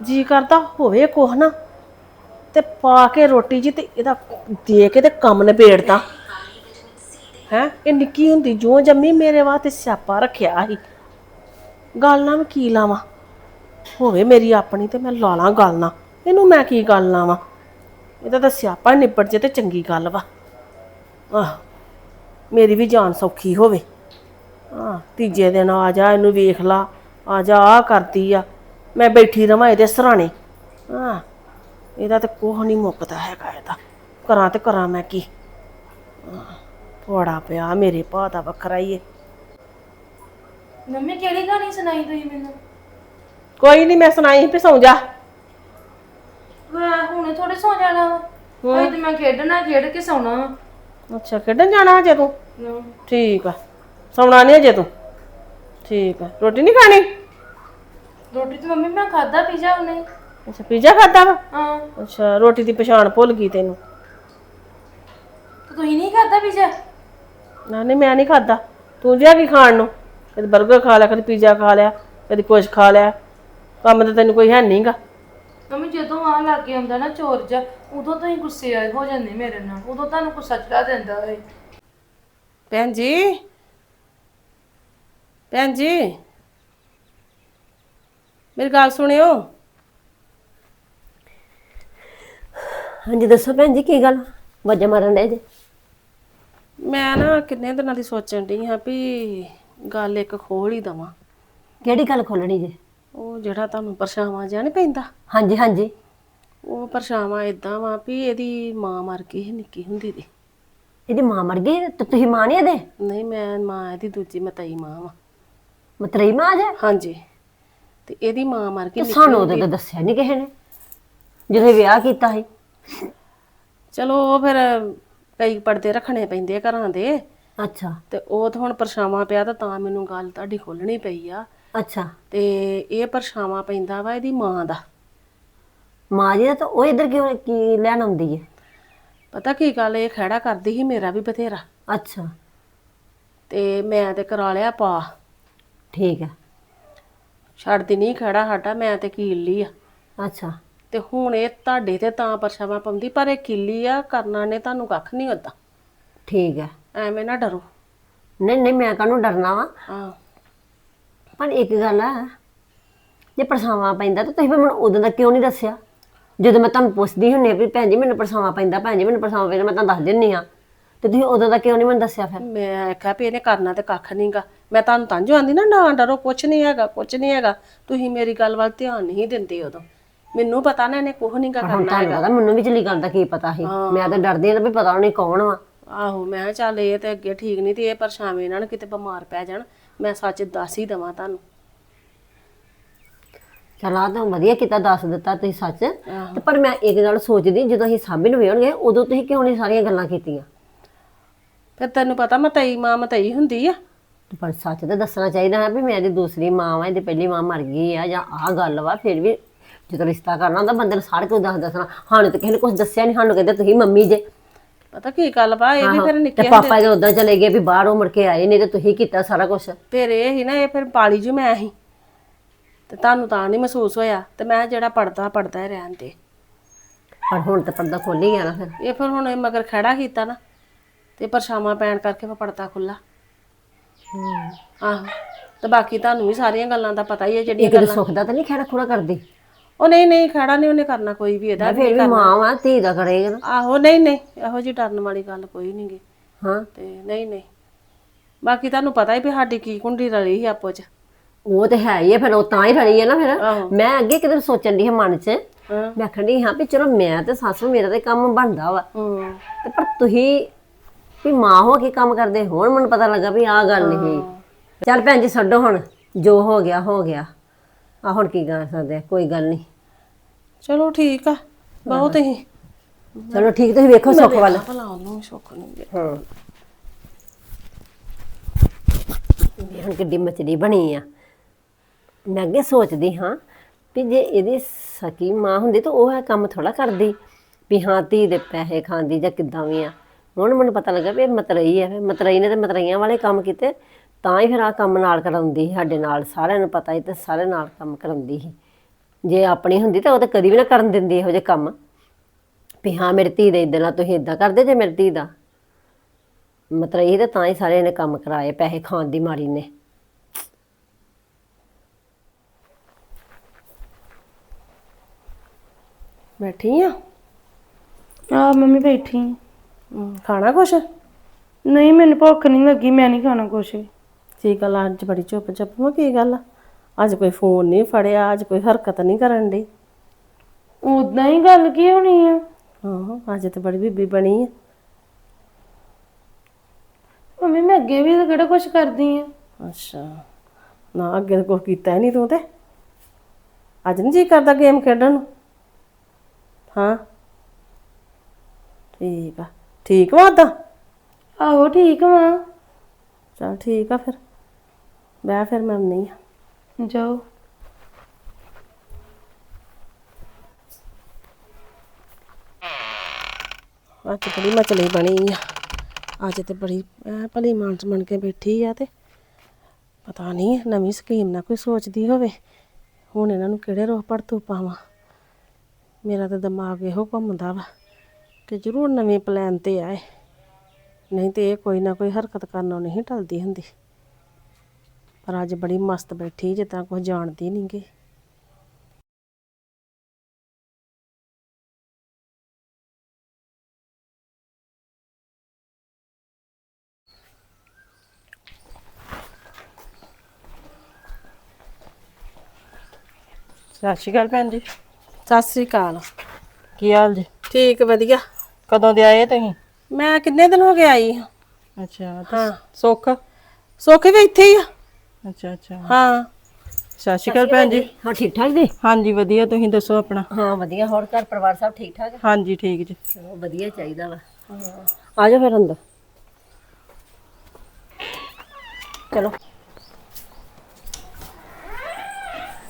ਜੀ ਕਰਦਾ ਹੋਵੇ ਕੁਛ ਨਾ, ਤੇ ਪਾ ਕੇ ਰੋਟੀ ਜੀ ਤੇ ਇਹਦਾ ਦੇ ਕੇ ਤੇ ਕੰਮ ਨਿਬੇੜਦਾ। ਹੈ? ਇਹ ਨਿੱਕੀ ਹੁੰਦੀ ਜੋ ਜੰਮੀ ਮੇਰੇ ਵਾਸਤੇ ਸਿਆਪਾ ਰੱਖਿਆ ਸੀ। ਗੱਲ ਨਾ ਮੈਂ ਕੀ ਲਾਵਾਂ? ਹੋਵੇ ਮੇਰੀ ਆਪਣੀ ਤੇ ਮੈਂ ਲਾ ਲਾਂ ਗੱਲ ਨਾ ਇਹਨੂੰ ਮੈਂ ਕੀ ਗੱਲ ਲਾਵਾਂ? ਇਹਦਾ ਤਾਂ ਸਿਆਪਾ ਨਿਬੜ ਜੇ ਤੇ ਚੰਗੀ ਗੱਲ ਵਾ। ਆਹ, ਮੇਰੀ ਵੀ ਜਾਨ ਸੌਖੀ ਹੋਵੇ। ਹਾਂ ਤੀਜੇ ਦਿਨ ਆ ਜਾ, ਇਹਨੂੰ ਵੇਖ ਲਾ। ਆ ਜਾ ਆ ਕਰਦੀ ਆ। ਮੈਂ ਬੈਠੀ ਰਵਾਂ ਇਹਦੇ ਸਰਾਣੇ। ਹਾਂ ਇਹਦਾ ਤੇ ਕੋਹ ਨਹੀਂ ਮੁੱਕਦਾ ਹੈਗਾ ਇਹਦਾ। ਕਰਾਂ ਤੇ ਕਰਾਂ ਮੈਂ ਕੀ। ਫੋੜਾ ਪਿਆ ਮੇਰੇ ਭਾ ਦਾ ਵੱਖਰਾ ਹੀ ਏ। ਮੰਮੀ ਕਿਹੜੀ ਕਹਾਣੀ ਸੁਣਾਈ ਤੁਸੀਂ ਮੈਨੂੰ? ਕੋਈ ਨਹੀਂ ਮੈਂ ਸੁਣਾਈ ਵੀ ਸੌਂ ਜਾ। ਹੁਣੇ ਥੋੜੇ ਸੌ ਜਾਣਾ ਵਾ। ਤੇ ਮੈਂ ਖੇਡਣਾ ਖੇਡ ਕੇ ਸੌਣਾ ਵਾ। ਅੱਛਾ ਖੇਡਣ ਜਾਣਾ ਹਜੇ ਤੂੰ? ਨਾ। ਠੀਕ ਆ। ਸੌਣਾ ਨਹੀਂ ਹਜੇ ਤੂੰ? ਠੀਕ ਆ। ਰੋਟੀ ਨਹੀਂ ਖਾਣੀ? ਰੋਟੀ ਤੇ ਮੰਮੀ ਮੈਂ ਖਾਦਾ ਪੀਜ਼ਾ ਉਹਨੇ। ਅੱਛਾ ਪੀਜ਼ਾ ਖਾਦਾ ਵਾ? ਹਾਂ। ਅੱਛਾ ਰੋਟੀ ਦੀ ਪਛਾਣ ਭੁੱਲ ਗਈ ਤੈਨੂੰ? ਤੇ ਤੁਸੀਂ ਨਹੀਂ ਖਾਦਾ ਪੀਜ਼ਾ? ਨਾ ਨਹੀਂ ਮੈਂ ਨਹੀਂ ਖਾਦਾ ਤੂੰ ਜਿਆ ਕੀ ਖਾਣ ਨੂੰ? ਕਦੇ 버ਗਰ ਖਾ ਲਿਆ ਕਦੇ ਪੀਜ਼ਾ ਖਾ ਲਿਆ ਕਦੇ ਕੁਛ ਖਾ ਲਿਆ। ਕੰਮ ਤਾਂ ਤੈਨੂੰ ਕੋਈ ਹੈ ਨਹੀਂਗਾ ਮੰਮੀ ਜਦੋਂ ਆ ਲੱਗੇ ਆਉਂਦਾ ਨਾ ਚੋਰ ਜਾ ਉਦੋਂ ਤੁਸੀਂ ਗੁੱਸੇ ਆਏ ਹੋ ਜਾਂਦੇ ਮੇਰੇ ਨਾਲ। ਉਦੋਂ ਤੁਹਾਨੂੰ ਗੁੱਸਾ ਚੜਾ ਦਿੰਦਾ ਏ। ਭੈਣ ਜੀ। ਭੈਣ ਜੀ। ਮੇਰੀ ਗੱਲ ਸੁਣਿਓ। ਹਾਂਜੀ ਦੱਸੋ ਭੈਣ ਜੀ ਕੀ ਗੱਲ? ਵਜਾ ਮਾਰਨ ਦੇ ਜੇ? ਮੈਂ ਨਾ ਕਿੰਨੇ ਦਿਨਾਂ ਦੀ ਸੋਚਣ ਡਈ ਹਾਂ ਵੀ ਗੱਲ ਇੱਕ ਖੋਲ ਹੀ ਦਵਾਂ। ਕਿਹੜੀ ਗੱਲ ਖੋਲਣੀ ਜੇ? ਉਹ ਜਿਹੜਾ ਤੁਹਾਨੂੰ ਪਰਛਾਵਾਂ ਜਿਹਾ ਨਹੀਂ ਪੈਂਦਾ? ਹਾਂਜੀ ਹਾਂਜੀ। ਉਹ ਪਰਛਾਵਾਂ ਇਦਾਂ ਵਾ ਵੀ ਇਹਦੀ ਮਾਂ ਮਰ ਗਈ ਸੀ ਨਿੱਕੀ ਹੁੰਦੀ ਦੀ। ਇਹਦੀ ਮਾਂ ਮਰ ਗਈ ਤੇ ਤੁਸੀਂ ਮਾਂ ਨਹੀਂ ਇਹਦੇ? ਨਹੀਂ ਮੈਂ ਮਾਂ ਇਹਦੀ ਦੂਜੀ ਮਤਈ ਮਾਂ ਵਾ। ਮਤਰਈ ਮਾਂ ਜੇ? ਹਾਂਜੀ। ਤੇ ਇਹਦੀ ਮਾਂ ਮਰ ਗਈ ਤੇ ਸਾਨੂੰ ਉਹਦੇ ਤਾਂ ਦੱਸਿਆ ਨਹੀਂ ਕਿਸੇ ਨੇ। ਜਦੋਂ ਵਿਆਹ ਕੀਤਾ ਸੀ। ਚਲੋ ਉਹ ਫਿਰ ਕਈ ਪਰਦੇ ਰੱਖਣੇ ਪੈਂਦੇ ਆ ਘਰਾਂ ਦੇ। ਅੱਛਾ। ਤੇ ਉਹ ਤਾਂ ਹੁਣ ਪਰਛਾਵਾਂ ਪਿਆ ਤਾਂ ਤਾਂ ਮੈਨੂੰ ਗੱਲ ਤੁਹਾਡੀ ਖੋਲਣੀ ਪਈ ਆ। ਅੱਛਾ। ਤੇ ਇਹ ਪਰਛਾਵਾਂ ਪੈਂਦਾ ਵਾ ਇਹਦੀ ਮਾਂ ਦਾ। ਮਾਂ ਜੀ ਦਾ ਤਾਂ ਉਹ ਇੱਧਰ ਕਿਉਂ ਕੀ ਲੈਣ ਆਉਂਦੀ ਹੈ ਪਤਾ ਕੀ ਗੱਲ ਇਹ ਖੜਾ ਕਰਦੀ ਸੀ ਮੇਰਾ ਵੀ ਬਥੇਰਾ। ਅੱਛਾ। ਤੇ ਮੈਂ ਤੇ ਕਰਾ ਲਿਆ ਪਾ। ਠੀਕ ਹੈ ਛੱਡਦੀ ਨਹੀਂ ਖੜਾ ਸਾਡਾ ਮੈਂ ਤੇ ਕੀਲ ਆ। ਅੱਛਾ। ਤੇ ਹੁਣ ਇਹ ਤੁਹਾਡੇ ਤੇ ਤਾਂ ਪਰਛਾਵਾਂ ਪਾਉਂਦੀ ਪਰ ਇਹ ਕੀਲੀ ਆ ਕਰਨਾ ਨੇ ਤੁਹਾਨੂੰ ਕੱਖ ਨਹੀਂ ਹੁੰਦਾ ਠੀਕ ਹੈ। ਐਵੇਂ ਨਾ ਡਰੋ। ਨਹੀਂ ਨਹੀਂ ਮੈਂ ਕਾਹਨੂੰ ਡਰਨਾ ਵਾ? ਹਾਂ। ਪਰ ਇੱਕ ਗੱਲ ਆ ਜੇ ਪਰਛਾਵਾਂ ਪੈਂਦਾ ਤਾਂ ਤੁਸੀਂ ਫਿਰ ਮੈਨੂੰ ਉਦੋਂ ਦਾ ਕਿਉਂ ਨਹੀਂ ਦੱਸਿਆ? ਜਦੋਂ ਮੈਂ ਤੁਹਾਨੂੰ ਪੁੱਛਦੀ ਹੁੰਨੀ ਆ ਵੀ ਭੈਣ ਜੀ ਮੈਨੂੰ ਪਰਛਾਵਾਂ ਪੈਂਦਾ ਭੈਣ ਜੀ ਮੈਨੂੰ ਪਰਛਾਵਾਂ ਪੈਂਦਾ ਮੈਂ ਤੁਹਾਨੂੰ ਦੱਸ ਦਿੰਨੀ ਆ। ਤੇ ਤੁਸੀਂ ਉਦੋਂ ਦਾ ਕਿਉਂ ਨਹੀਂ ਮੈਨੂੰ ਦੱਸਿਆ ਫਿਰ? ਮੈਂ ਆਖਿਆ ਵੀ ਇਹਨੇ ਕਰਨਾ ਤੇ ਕੱਖ ਨਹੀਂਗਾ ਮੈਂ ਤੁਹਾਨੂੰ ਤਾਂ ਜੋ ਆਂਦੀ ਨਾ ਨਾ ਡਰੋ ਕੁਛ ਨਹੀਂ ਹੈਗਾ ਕੁਛ ਨਹੀਂ ਹੈਗਾ। ਤੁਸੀਂ ਮੇਰੀ ਗੱਲ ਵੱਲ ਧਿਆਨ ਨਹੀਂ ਦਿੰਦੇ ਉਦੋਂ। ਮੈਨੂੰ ਪਤਾ ਨਾ ਇਹਨੇ ਕੁਝ ਨਹੀਂਗਾ ਹੁਣ ਕਰਨਾ ਤੁਹਾਨੂੰ ਪਤਾ ਮੈਨੂੰ ਵੀ ਚਲੀ ਗੱਲ ਦਾ ਕੀ ਪਤਾ ਸੀ। ਮੈਂ ਤਾਂ ਡਰਦੀ ਆ ਵੀ ਪਤਾ ਨਹੀਂ ਕੌਣ ਵਾ। ਆਹੋ ਮੈਂ ਕਿਹਾ ਚੱਲ ਇਹ ਤੇ ਅੱਗੇ ਠੀਕ ਨਹੀਂ ਤੇ ਇਹ ਪਰਛਾਵੇਂ ਇਹਨਾਂ ਨੂੰ ਕਿਤੇ ਬਿਮਾਰ ਪੈ ਜਾਣ ਮੈਂ ਸੱਚ ਦੱਸ ਹੀ ਦਵਾਂ ਤੁਹਾਨੂੰ। ਚਲ ਆ ਤਾਂ ਵਧੀਆ ਕੀਤਾ ਦੱਸ ਦਿੱਤਾ ਤੁਸੀਂ ਸੱਚ। ਤੇ ਪਰ ਮੈਂ ਇੱਕ ਗੱਲ ਸੋਚਦੀ ਜਦੋਂ ਅਸੀਂ ਸਾਬੀ ਨੂੰ ਵੇਖਣਗੇ ਉਦੋਂ ਤੁਸੀਂ ਕਿਉਂ ਨਹੀਂ ਸਾਰੀਆਂ ਗੱਲਾਂ ਕੀਤੀਆਂ? ਫਿਰ ਤੈਨੂੰ ਪਤਾ ਮਤਈ ਮਾਂ ਮਤਈ ਹੁੰਦੀ ਆ। ਪਰ ਸੱਚ ਤਾਂ ਦੱਸਣਾ ਚਾਹੀਦਾ ਹੈ ਵੀ ਮੇਰੀ ਦੂਸਰੀ ਮਾਂ ਵਾ ਇਹਦੀ ਪਹਿਲੀ ਮਾਂ ਮਰ ਗਈ ਆ ਜਾਂ ਆਹ ਗੱਲ ਵਾ ਫਿਰ ਵੀ ਜਦੋਂ ਰਿਸ਼ਤਾ ਕਰਨਾ ਹੁੰਦਾ ਬੰਦੇ ਨੂੰ ਸਾਰਾ ਕੁਝ ਦੱਸ ਦੱਸਣਾ। ਸਾਨੂੰ ਤਾਂ ਕਿਸੇ ਨੇ ਕੁਝ ਦੱਸਿਆ ਨਹੀਂ ਸਾਨੂੰ ਕਹਿੰਦੇ ਤੁਸੀਂ ਮੰਮੀ ਜੇ। ਪਤਾ ਕੀ ਗੱਲ ਵਾ ਇਹ ਵੀ ਫਿਰ ਤੇ ਨਿੱਕੇ ਪਾਪਾ ਜਦੋਂ ਉਦਾਂ ਚਲੇ ਗਏ ਵੀ ਬਾਹਰੋਂ ਮੁੜ ਕੇ ਆਏ ਨਹੀਂ ਤੇ ਤੁਸੀਂ ਕੀਤਾ ਸਾਰਾ ਕੁਝ ਫਿਰ ਇਹ ਹੀ ਨਾ ਇਹ ਫਿਰ ਪਾਲੀ ਜੂ ਮੈਂ ਹੀ ਤੇ ਤੁਹਾਨੂੰ ਤਾਂ ਨਹੀਂ ਮਹਿਸੂਸ ਹੋਇਆ ਤੇ ਮੈਂ ਜਿਹੜਾ ਪੜਦਾ ਪੜਦਾ ਹੀ ਰਹਿਣ ਦੇ। ਪਰ ਹੁਣ ਤਾਂ ਪਰਦਾ ਖੋਲ ਹੀ ਗਿਆ ਨਾ ਫਿਰ। ਇਹ ਫਿਰ ਹੁਣ ਇਹ ਮਗਰ ਖੜਾ ਕੀਤਾ ਨਾ ਤੇ ਪਰਛਾਵਾਂ ਪੈਣ ਕਰਕੇ ਫਿਰ ਪੜਦਾ ਖੁੱਲਾ ਆਹੋ ਤੇ ਬਾਕੀ ਤੁਹਾਨੂੰ ਵੀ ਸਾਰੀਆਂ ਗੱਲਾਂ ਦਾ ਪਤਾ ਹੀ ਹੈ ਜਿਹੜੀਆਂ ਦੇ ਸੁੱਖ ਦਾ ਤਾਂ ਨਹੀਂ ਖੈਰਾ ਖੂੜਾ ਕਰਦੀ। ਉਹ ਨਹੀਂ ਨਹੀਂ ਖੜਾ ਨਹੀਂ ਉਹਨੇ ਕਰਨਾ ਕੋਈ ਵੀ ਇਹਦਾ ਫਿਰ ਵੀ ਮਾਂ ਵਾ ਧੀ ਦਾ ਕਰੇਗਾ ਨਾ। ਆਹੋ ਨਹੀਂ ਨਹੀਂ ਇਹੋ ਜੀ ਡਰਨ ਵਾਲੀ ਗੱਲ ਕੋਈ ਨਹੀਂ ਗੀ। ਹਾਂ। ਤੇ ਨਹੀਂ ਨਹੀਂ। ਬਾਕੀ ਤੁਹਾਨੂੰ ਪਤਾ ਹੀ ਵੀ ਸਾਡੀ ਕੀ ਕੁੰਡੀ ਰਲੀ ਸੀ ਆਪੋ ਚ। ਉਹ ਤੇ ਹੈ ਹੀ ਹੈ ਫਿਰ ਉਹ ਤਾਂ ਹੀ ਰਲੀ ਹੈ ਨਾ ਫਿਰ। ਆਹੋ। ਮੈਂ ਅੱਗੇ ਕਿਤੇ ਸੋਚਣ ਦੀ ਹਾਂ ਮਨ 'ਚ। ਹਾਂ। ਮੈਂ ਆਖਣ ਹਾਂ ਵੀ ਚਲੋ ਮੈਂ ਤੇ ਸੱਸ ਨੂੰ ਮੇਰਾ ਤੇ ਕੰਮ ਬਣਦਾ ਵਾ। ਹੂੰ। ਤੇ ਪਰ ਤੁਸੀਂ ਵੀ ਮਾਂ ਹੋ ਕੇ ਕੰਮ ਕਰਦੇ ਹੁਣ ਮੈਨੂੰ ਪਤਾ ਲੱਗਾ ਵੀ ਆਹ ਗੱਲ ਨਹੀਂ ਚੱਲ ਭੈਣ ਜੀ ਛੱਡੋ ਹੁਣ ਜੋ ਹੋ ਗਿਆ ਹੋ ਗਿਆ। ਆ ਹੁਣ ਕੀ ਕਰ ਸਕਦੇ ਕੋਈ ਗੱਲ ਨਹੀਂ। ਚਲੋ ਠੀਕ ਆ ਬਹੁਤ ਹੀ। ਚਲੋ ਠੀਕ ਤੁਸੀਂ ਵੇਖੋ ਸੁੱਖ ਵੱਲ। ਭਲਾ ਉਹਨੂੰ ਸੁੱਖ ਨਹੀਂ ਹਾਂ। ਇਹ ਹੁਣ ਕਿੱਡੀ ਮਚਲੀ ਬਣੀ ਆ। ਮੈਂ ਅੱਗੇ ਸੋਚਦੀ ਹਾਂ ਵੀ ਜੇ ਇਹਦੀ ਸਕੀ ਮਾਂ ਹੁੰਦੀ ਤਾਂ ਉਹ ਇਹ ਕੰਮ ਥੋੜਾ ਕਰਦੀ। ਵੀ ਹਾਂ ਧੀ ਦੇ ਪੈਸੇ ਖਾਂਦੀ ਜਾਂ ਕਿੱਦਾਂ ਵੀ ਆ। ਹੁਣ ਮੈਨੂੰ ਪਤਾ ਲੱਗਾ ਵੀ ਇਹ ਮਤਰਈ ਹੈ ਮਤਰਈ ਨੇ ਤੇ ਮਤਰਈਆਂ ਵਾਲੇ ਕੰਮ ਕੀਤੇ ਤਾਂ ਹੀ ਫਿਰ ਆ ਕੰਮ ਨਾਲ ਕਰਾਉਂਦੀ ਸੀ ਸਾਡੇ ਨਾਲ ਸਾਰਿਆਂ ਨੂੰ ਪਤਾ ਸੀ ਤੇ ਸਾਰੇ ਨਾਲ ਕੰਮ ਕਰਾਉਂਦੀ ਸੀ। ਜੇ ਆਪਣੀ ਹੁੰਦੀ ਤਾਂ ਉਹ ਤਾਂ ਕਦੀ ਵੀ ਨਾ ਕਰਨ ਦਿੰਦੀ ਇਹੋ ਜਿਹੇ ਕੰਮ। ਵੀ ਹਾਂ ਮੇਰੀ ਧੀ ਦੇ ਇਦਾਂ ਨਾਲ ਤੁਸੀਂ ਇਦਾਂ ਕਰਦੇ ਜੇ ਮੇਰੀ ਧੀ ਦਾ। ਇਹ ਤਾਂ ਤਾਂ ਹੀ ਸਾਰੇ ਨੇ ਕੰਮ ਕਰਾਏ ਪੈਸੇ ਖਾਣ ਦੀ ਮਾਰੀ ਨੇ। ਬੈਠੀ ਆ? ਆ ਮੰਮੀ ਬੈਠੀ। ਆਂ। ਹਮ, ਖਾਣਾ ਕੁਛ? ਨਹੀਂ ਮੈਨੂੰ ਭੁੱਖ ਨਹੀਂ ਲੱਗੀ ਮੈਂ ਨਹੀਂ ਖਾਣਾ ਕੁਛ। ਵੀ ਕੀ ਗੱਲ ਆ, ਅੱਜ ਬੜੀ ਚੁੱਪ ਚੁੱਪ ਮੈਂ ਕੀ ਗੱਲ ਆ? ਅੱਜ ਕੋਈ ਫੋਨ ਨਹੀਂ ਫੜਿਆ ਅੱਜ ਕੋਈ ਹਰਕਤ ਨਹੀਂ ਕਰਨ ਦੀ ਉਦਾਂ ਹੀ ਗੱਲ ਕੀ ਹੋਣੀ ਆ? ਹਾਂ ਅੱਜ ਤੇ ਬੜੀ ਬੀਬੀ ਬਣੀ ਆ। ਮੰਮੀ ਮੈਂ ਅੱਗੇ ਵੀ ਤਾਂ ਕਿਹੜਾ ਕੁਛ ਕਰਦੀ ਆ? ਅੱਛਾ। ਨਾ ਅੱਗੇ ਤਾਂ ਕੁਛ ਕੀਤਾ ਹੀ ਨਹੀਂ ਤੂੰ ਤੇ। ਅੱਜ ਨਹੀਂ ਜੀ ਕਰਦਾ ਗੇਮ ਖੇਡਣ ਨੂੰ? ਹਾਂ। ਠੀਕ ਆ। ਠੀਕ ਵਾ ਓਦਾਂ? ਆਹੋ ਠੀਕ ਵਾ। ਚਲ ਠੀਕ ਆ ਫਿਰ। ਬਹਿ ਫਿਰ ਮੈਂ ਨਹੀਂ ਆ। ਜਾਓ। ਅੱਜ ਬੜੀ ਮਚਲੀ ਬਣੀ ਆ। ਅੱਜ ਤੇ ਬੜੀ ਐ ਭਲੀ ਮਾਨਸ ਬਣ ਕੇ ਬੈਠੀ ਆ ਤੇ ਪਤਾ ਨਹੀਂ ਨਵੀਂ ਸਕੀਮ ਨਾ ਕੋਈ ਸੋਚਦੀ ਹੋਵੇ। ਹੁਣ ਇਹਨਾਂ ਨੂੰ ਕਿਹੜੇ ਰੋਹ ਪੜਤੂ ਪਾਵਾਂ। ਮੇਰਾ ਤਾਂ ਦਿਮਾਗ ਇਹੋ ਘੁੰਮਦਾ ਵਾ। ਕਿ ਜ਼ਰੂਰ ਨਵੇਂ ਪਲਾਨ ਤੇ ਆਏ। ਨਹੀਂ ਤੇ ਇਹ ਕੋਈ ਨਾ ਕੋਈ ਹਰਕਤ ਕਰਨੋਂ ਨਹੀਂ ਟਲਦੀ ਹੁੰਦੀ। ਪਰ ਅੱਜ ਬੜੀ ਮਸਤ ਬੈਠੀ ਜਿੱਦਾਂ ਕੁਝ ਜਾਣਦੀ ਨਹੀਂ ਗੀ। ਸਤਿ ਸ਼੍ਰੀ ਅਕਾਲ ਭੈਣ ਜੀ। ਸਤਿ ਸ੍ਰੀ ਅਕਾਲ। ਕੀ ਹਾਲ ਜੀ? ਠੀਕ ਵਧੀਆ। ਕਦੋਂ ਦੇ ਆਏ ਤੁਸੀਂ? ਮੈਂ ਕਿੰਨੇ ਦਿਨ ਹੋ ਗਏ ਆਈ ਹਾਂ। ਅੱਛਾ ਹਾਂ। ਸੁੱਖ? ਸੁੱਖ ਵੀ ਇੱਥੇ ਹੀ ਆ। ਅੱਛਾ ਅੱਛਾ। ਹਾਂ। ਸਤਿ ਸ਼੍ਰੀ ਅਕਾਲ ਭੈਣ ਜੀ। ਹਾਂ ਠੀਕ ਠਾਕ ਜੀ? ਹਾਂਜੀ ਵਧੀਆ। ਤੁਸੀਂ ਦੱਸੋ ਆਪਣਾ? ਹਾਂ ਵਧੀਆ। ਹੋਰ ਘਰ ਪਰਿਵਾਰ ਸਭ ਠੀਕ ਠਾਕ? ਹੈ ਹਾਂਜੀ ਠੀਕ ਜੀ। ਚਲੋ ਵਧੀਆ ਚਾਹੀਦਾ ਵਾ। ਆ ਜਾਓ ਫਿਰ ਅੰਦਰ। ਚਲੋ।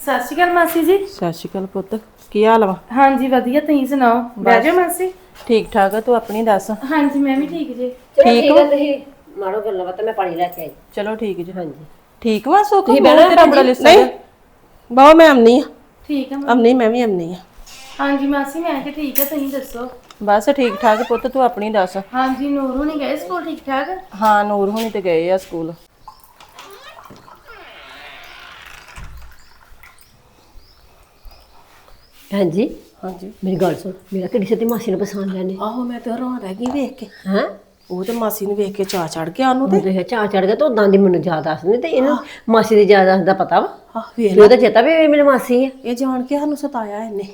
ਸਤਿ ਸ਼੍ਰੀ ਅਕਾਲ ਮਾਸੀ ਜੀ। ਸਤਿ ਸ਼੍ਰੀ ਅਕਾਲ ਪੁੱਤ। ਕੀ ਹਾਲ ਵਾ? ਹਾਂਜੀ ਵਧੀਆ। ਤੁਸੀਂ ਸੁਣਾਓ? ਬਹਿ ਜਾਓ ਮਾਸੀ। ਠੀਕ ਠਾਕ ਆ ਤੂੰ ਆਪਣੀ ਦੱਸ। ਹਾਂਜੀ ਮੈਂ ਵੀ ਠੀਕ ਜੀ। ਠੀਕ ਹੈ ਤੁਸੀਂ ਮਾਰੋ ਗੱਲਾਂ ਬਾਤਾਂ ਮੈਂ ਪਾਣੀ ਲੈ ਕੇ ਆਈ। ਚਲੋ ਠੀਕ ਜੀ। ਹਾਂਜੀ। ਠੀਕ ਵਾ ਸੁੱਖ? ਤੁਸੀਂ ਬਹਿਣਾ? ਤੇਰਾ ਬੜਾ ਲਿਸਾ ਨਹੀਂ ਬਹੁ ਮੈਂ ਆਮਨੀ ਆ। ਠੀਕ ਆ ਆਮਨੀ ਮੈਂ ਵੀ ਆਮਨੀ ਆ। ਹਾਂਜੀ ਮਾਸੀ ਮੈਂ ਕਿ ਠੀਕ ਆ ਤੁਸੀਂ ਦੱਸੋ। ਬਸ ਠੀਕ ਠਾਕ ਪੁੱਤ ਤੂੰ ਆਪਣੀ ਦੱਸ। ਹਾਂਜੀ ਨੂਰ ਹੁਣੀ ਗਏ ਸਕੂਲ ਠੀਕ ਠਾਕ? ਹਾਂ ਨੂਰ ਹੁਣੀ ਤੇ ਗਏ ਆ ਸਕੂਲ। ਹਾਂਜੀ। ਹਾਂਜੀ। ਮੇਰੀ ਗੱਲ ਸੁਣ ਮੇਰਾ ਕਿਹੜੀ ਛੇਤੀ ਮਾਸੀ ਨੂੰ ਪਸੰਦ ਲੈਣੇ ਆਹੋ ਮੈਂ ਤੇ ਹੈਰਾਨ ਰਹਿ ਗਈ ਵੇਖ ਕੇ। ਹਾਂ? ਉਹ ਤੇ ਮਾਸੀ ਨੂੰ ਵੇਖ ਕੇ ਚਾ ਚੜ ਗਿਆ ਉਹਨੂੰ ਤੇ। ਤੇ ਚਾਹ ਚੜ ਗਿਆ ਤਾਂ ਉਦਾਂ ਦੀ ਮੈਨੂੰ ਯਾਦ ਆਸਨੀ ਤੇ ਇਹਨੂੰ ਮਾਸੀ ਦੀ ਯਾਦ ਆਸਦਾ ਪਤਾ ਵਾ। ਆਹ ਵੇਖ ਵੀ ਉਹਦਾ ਚੇਤਾ ਵੀ ਇਹ ਮੇਰੀ ਮਾਸੀ ਹੈ ਇਹ ਜਾਣ ਕੇ ਸਾਨੂੰ ਸਤਾਇਆ ਇਹਨੇ।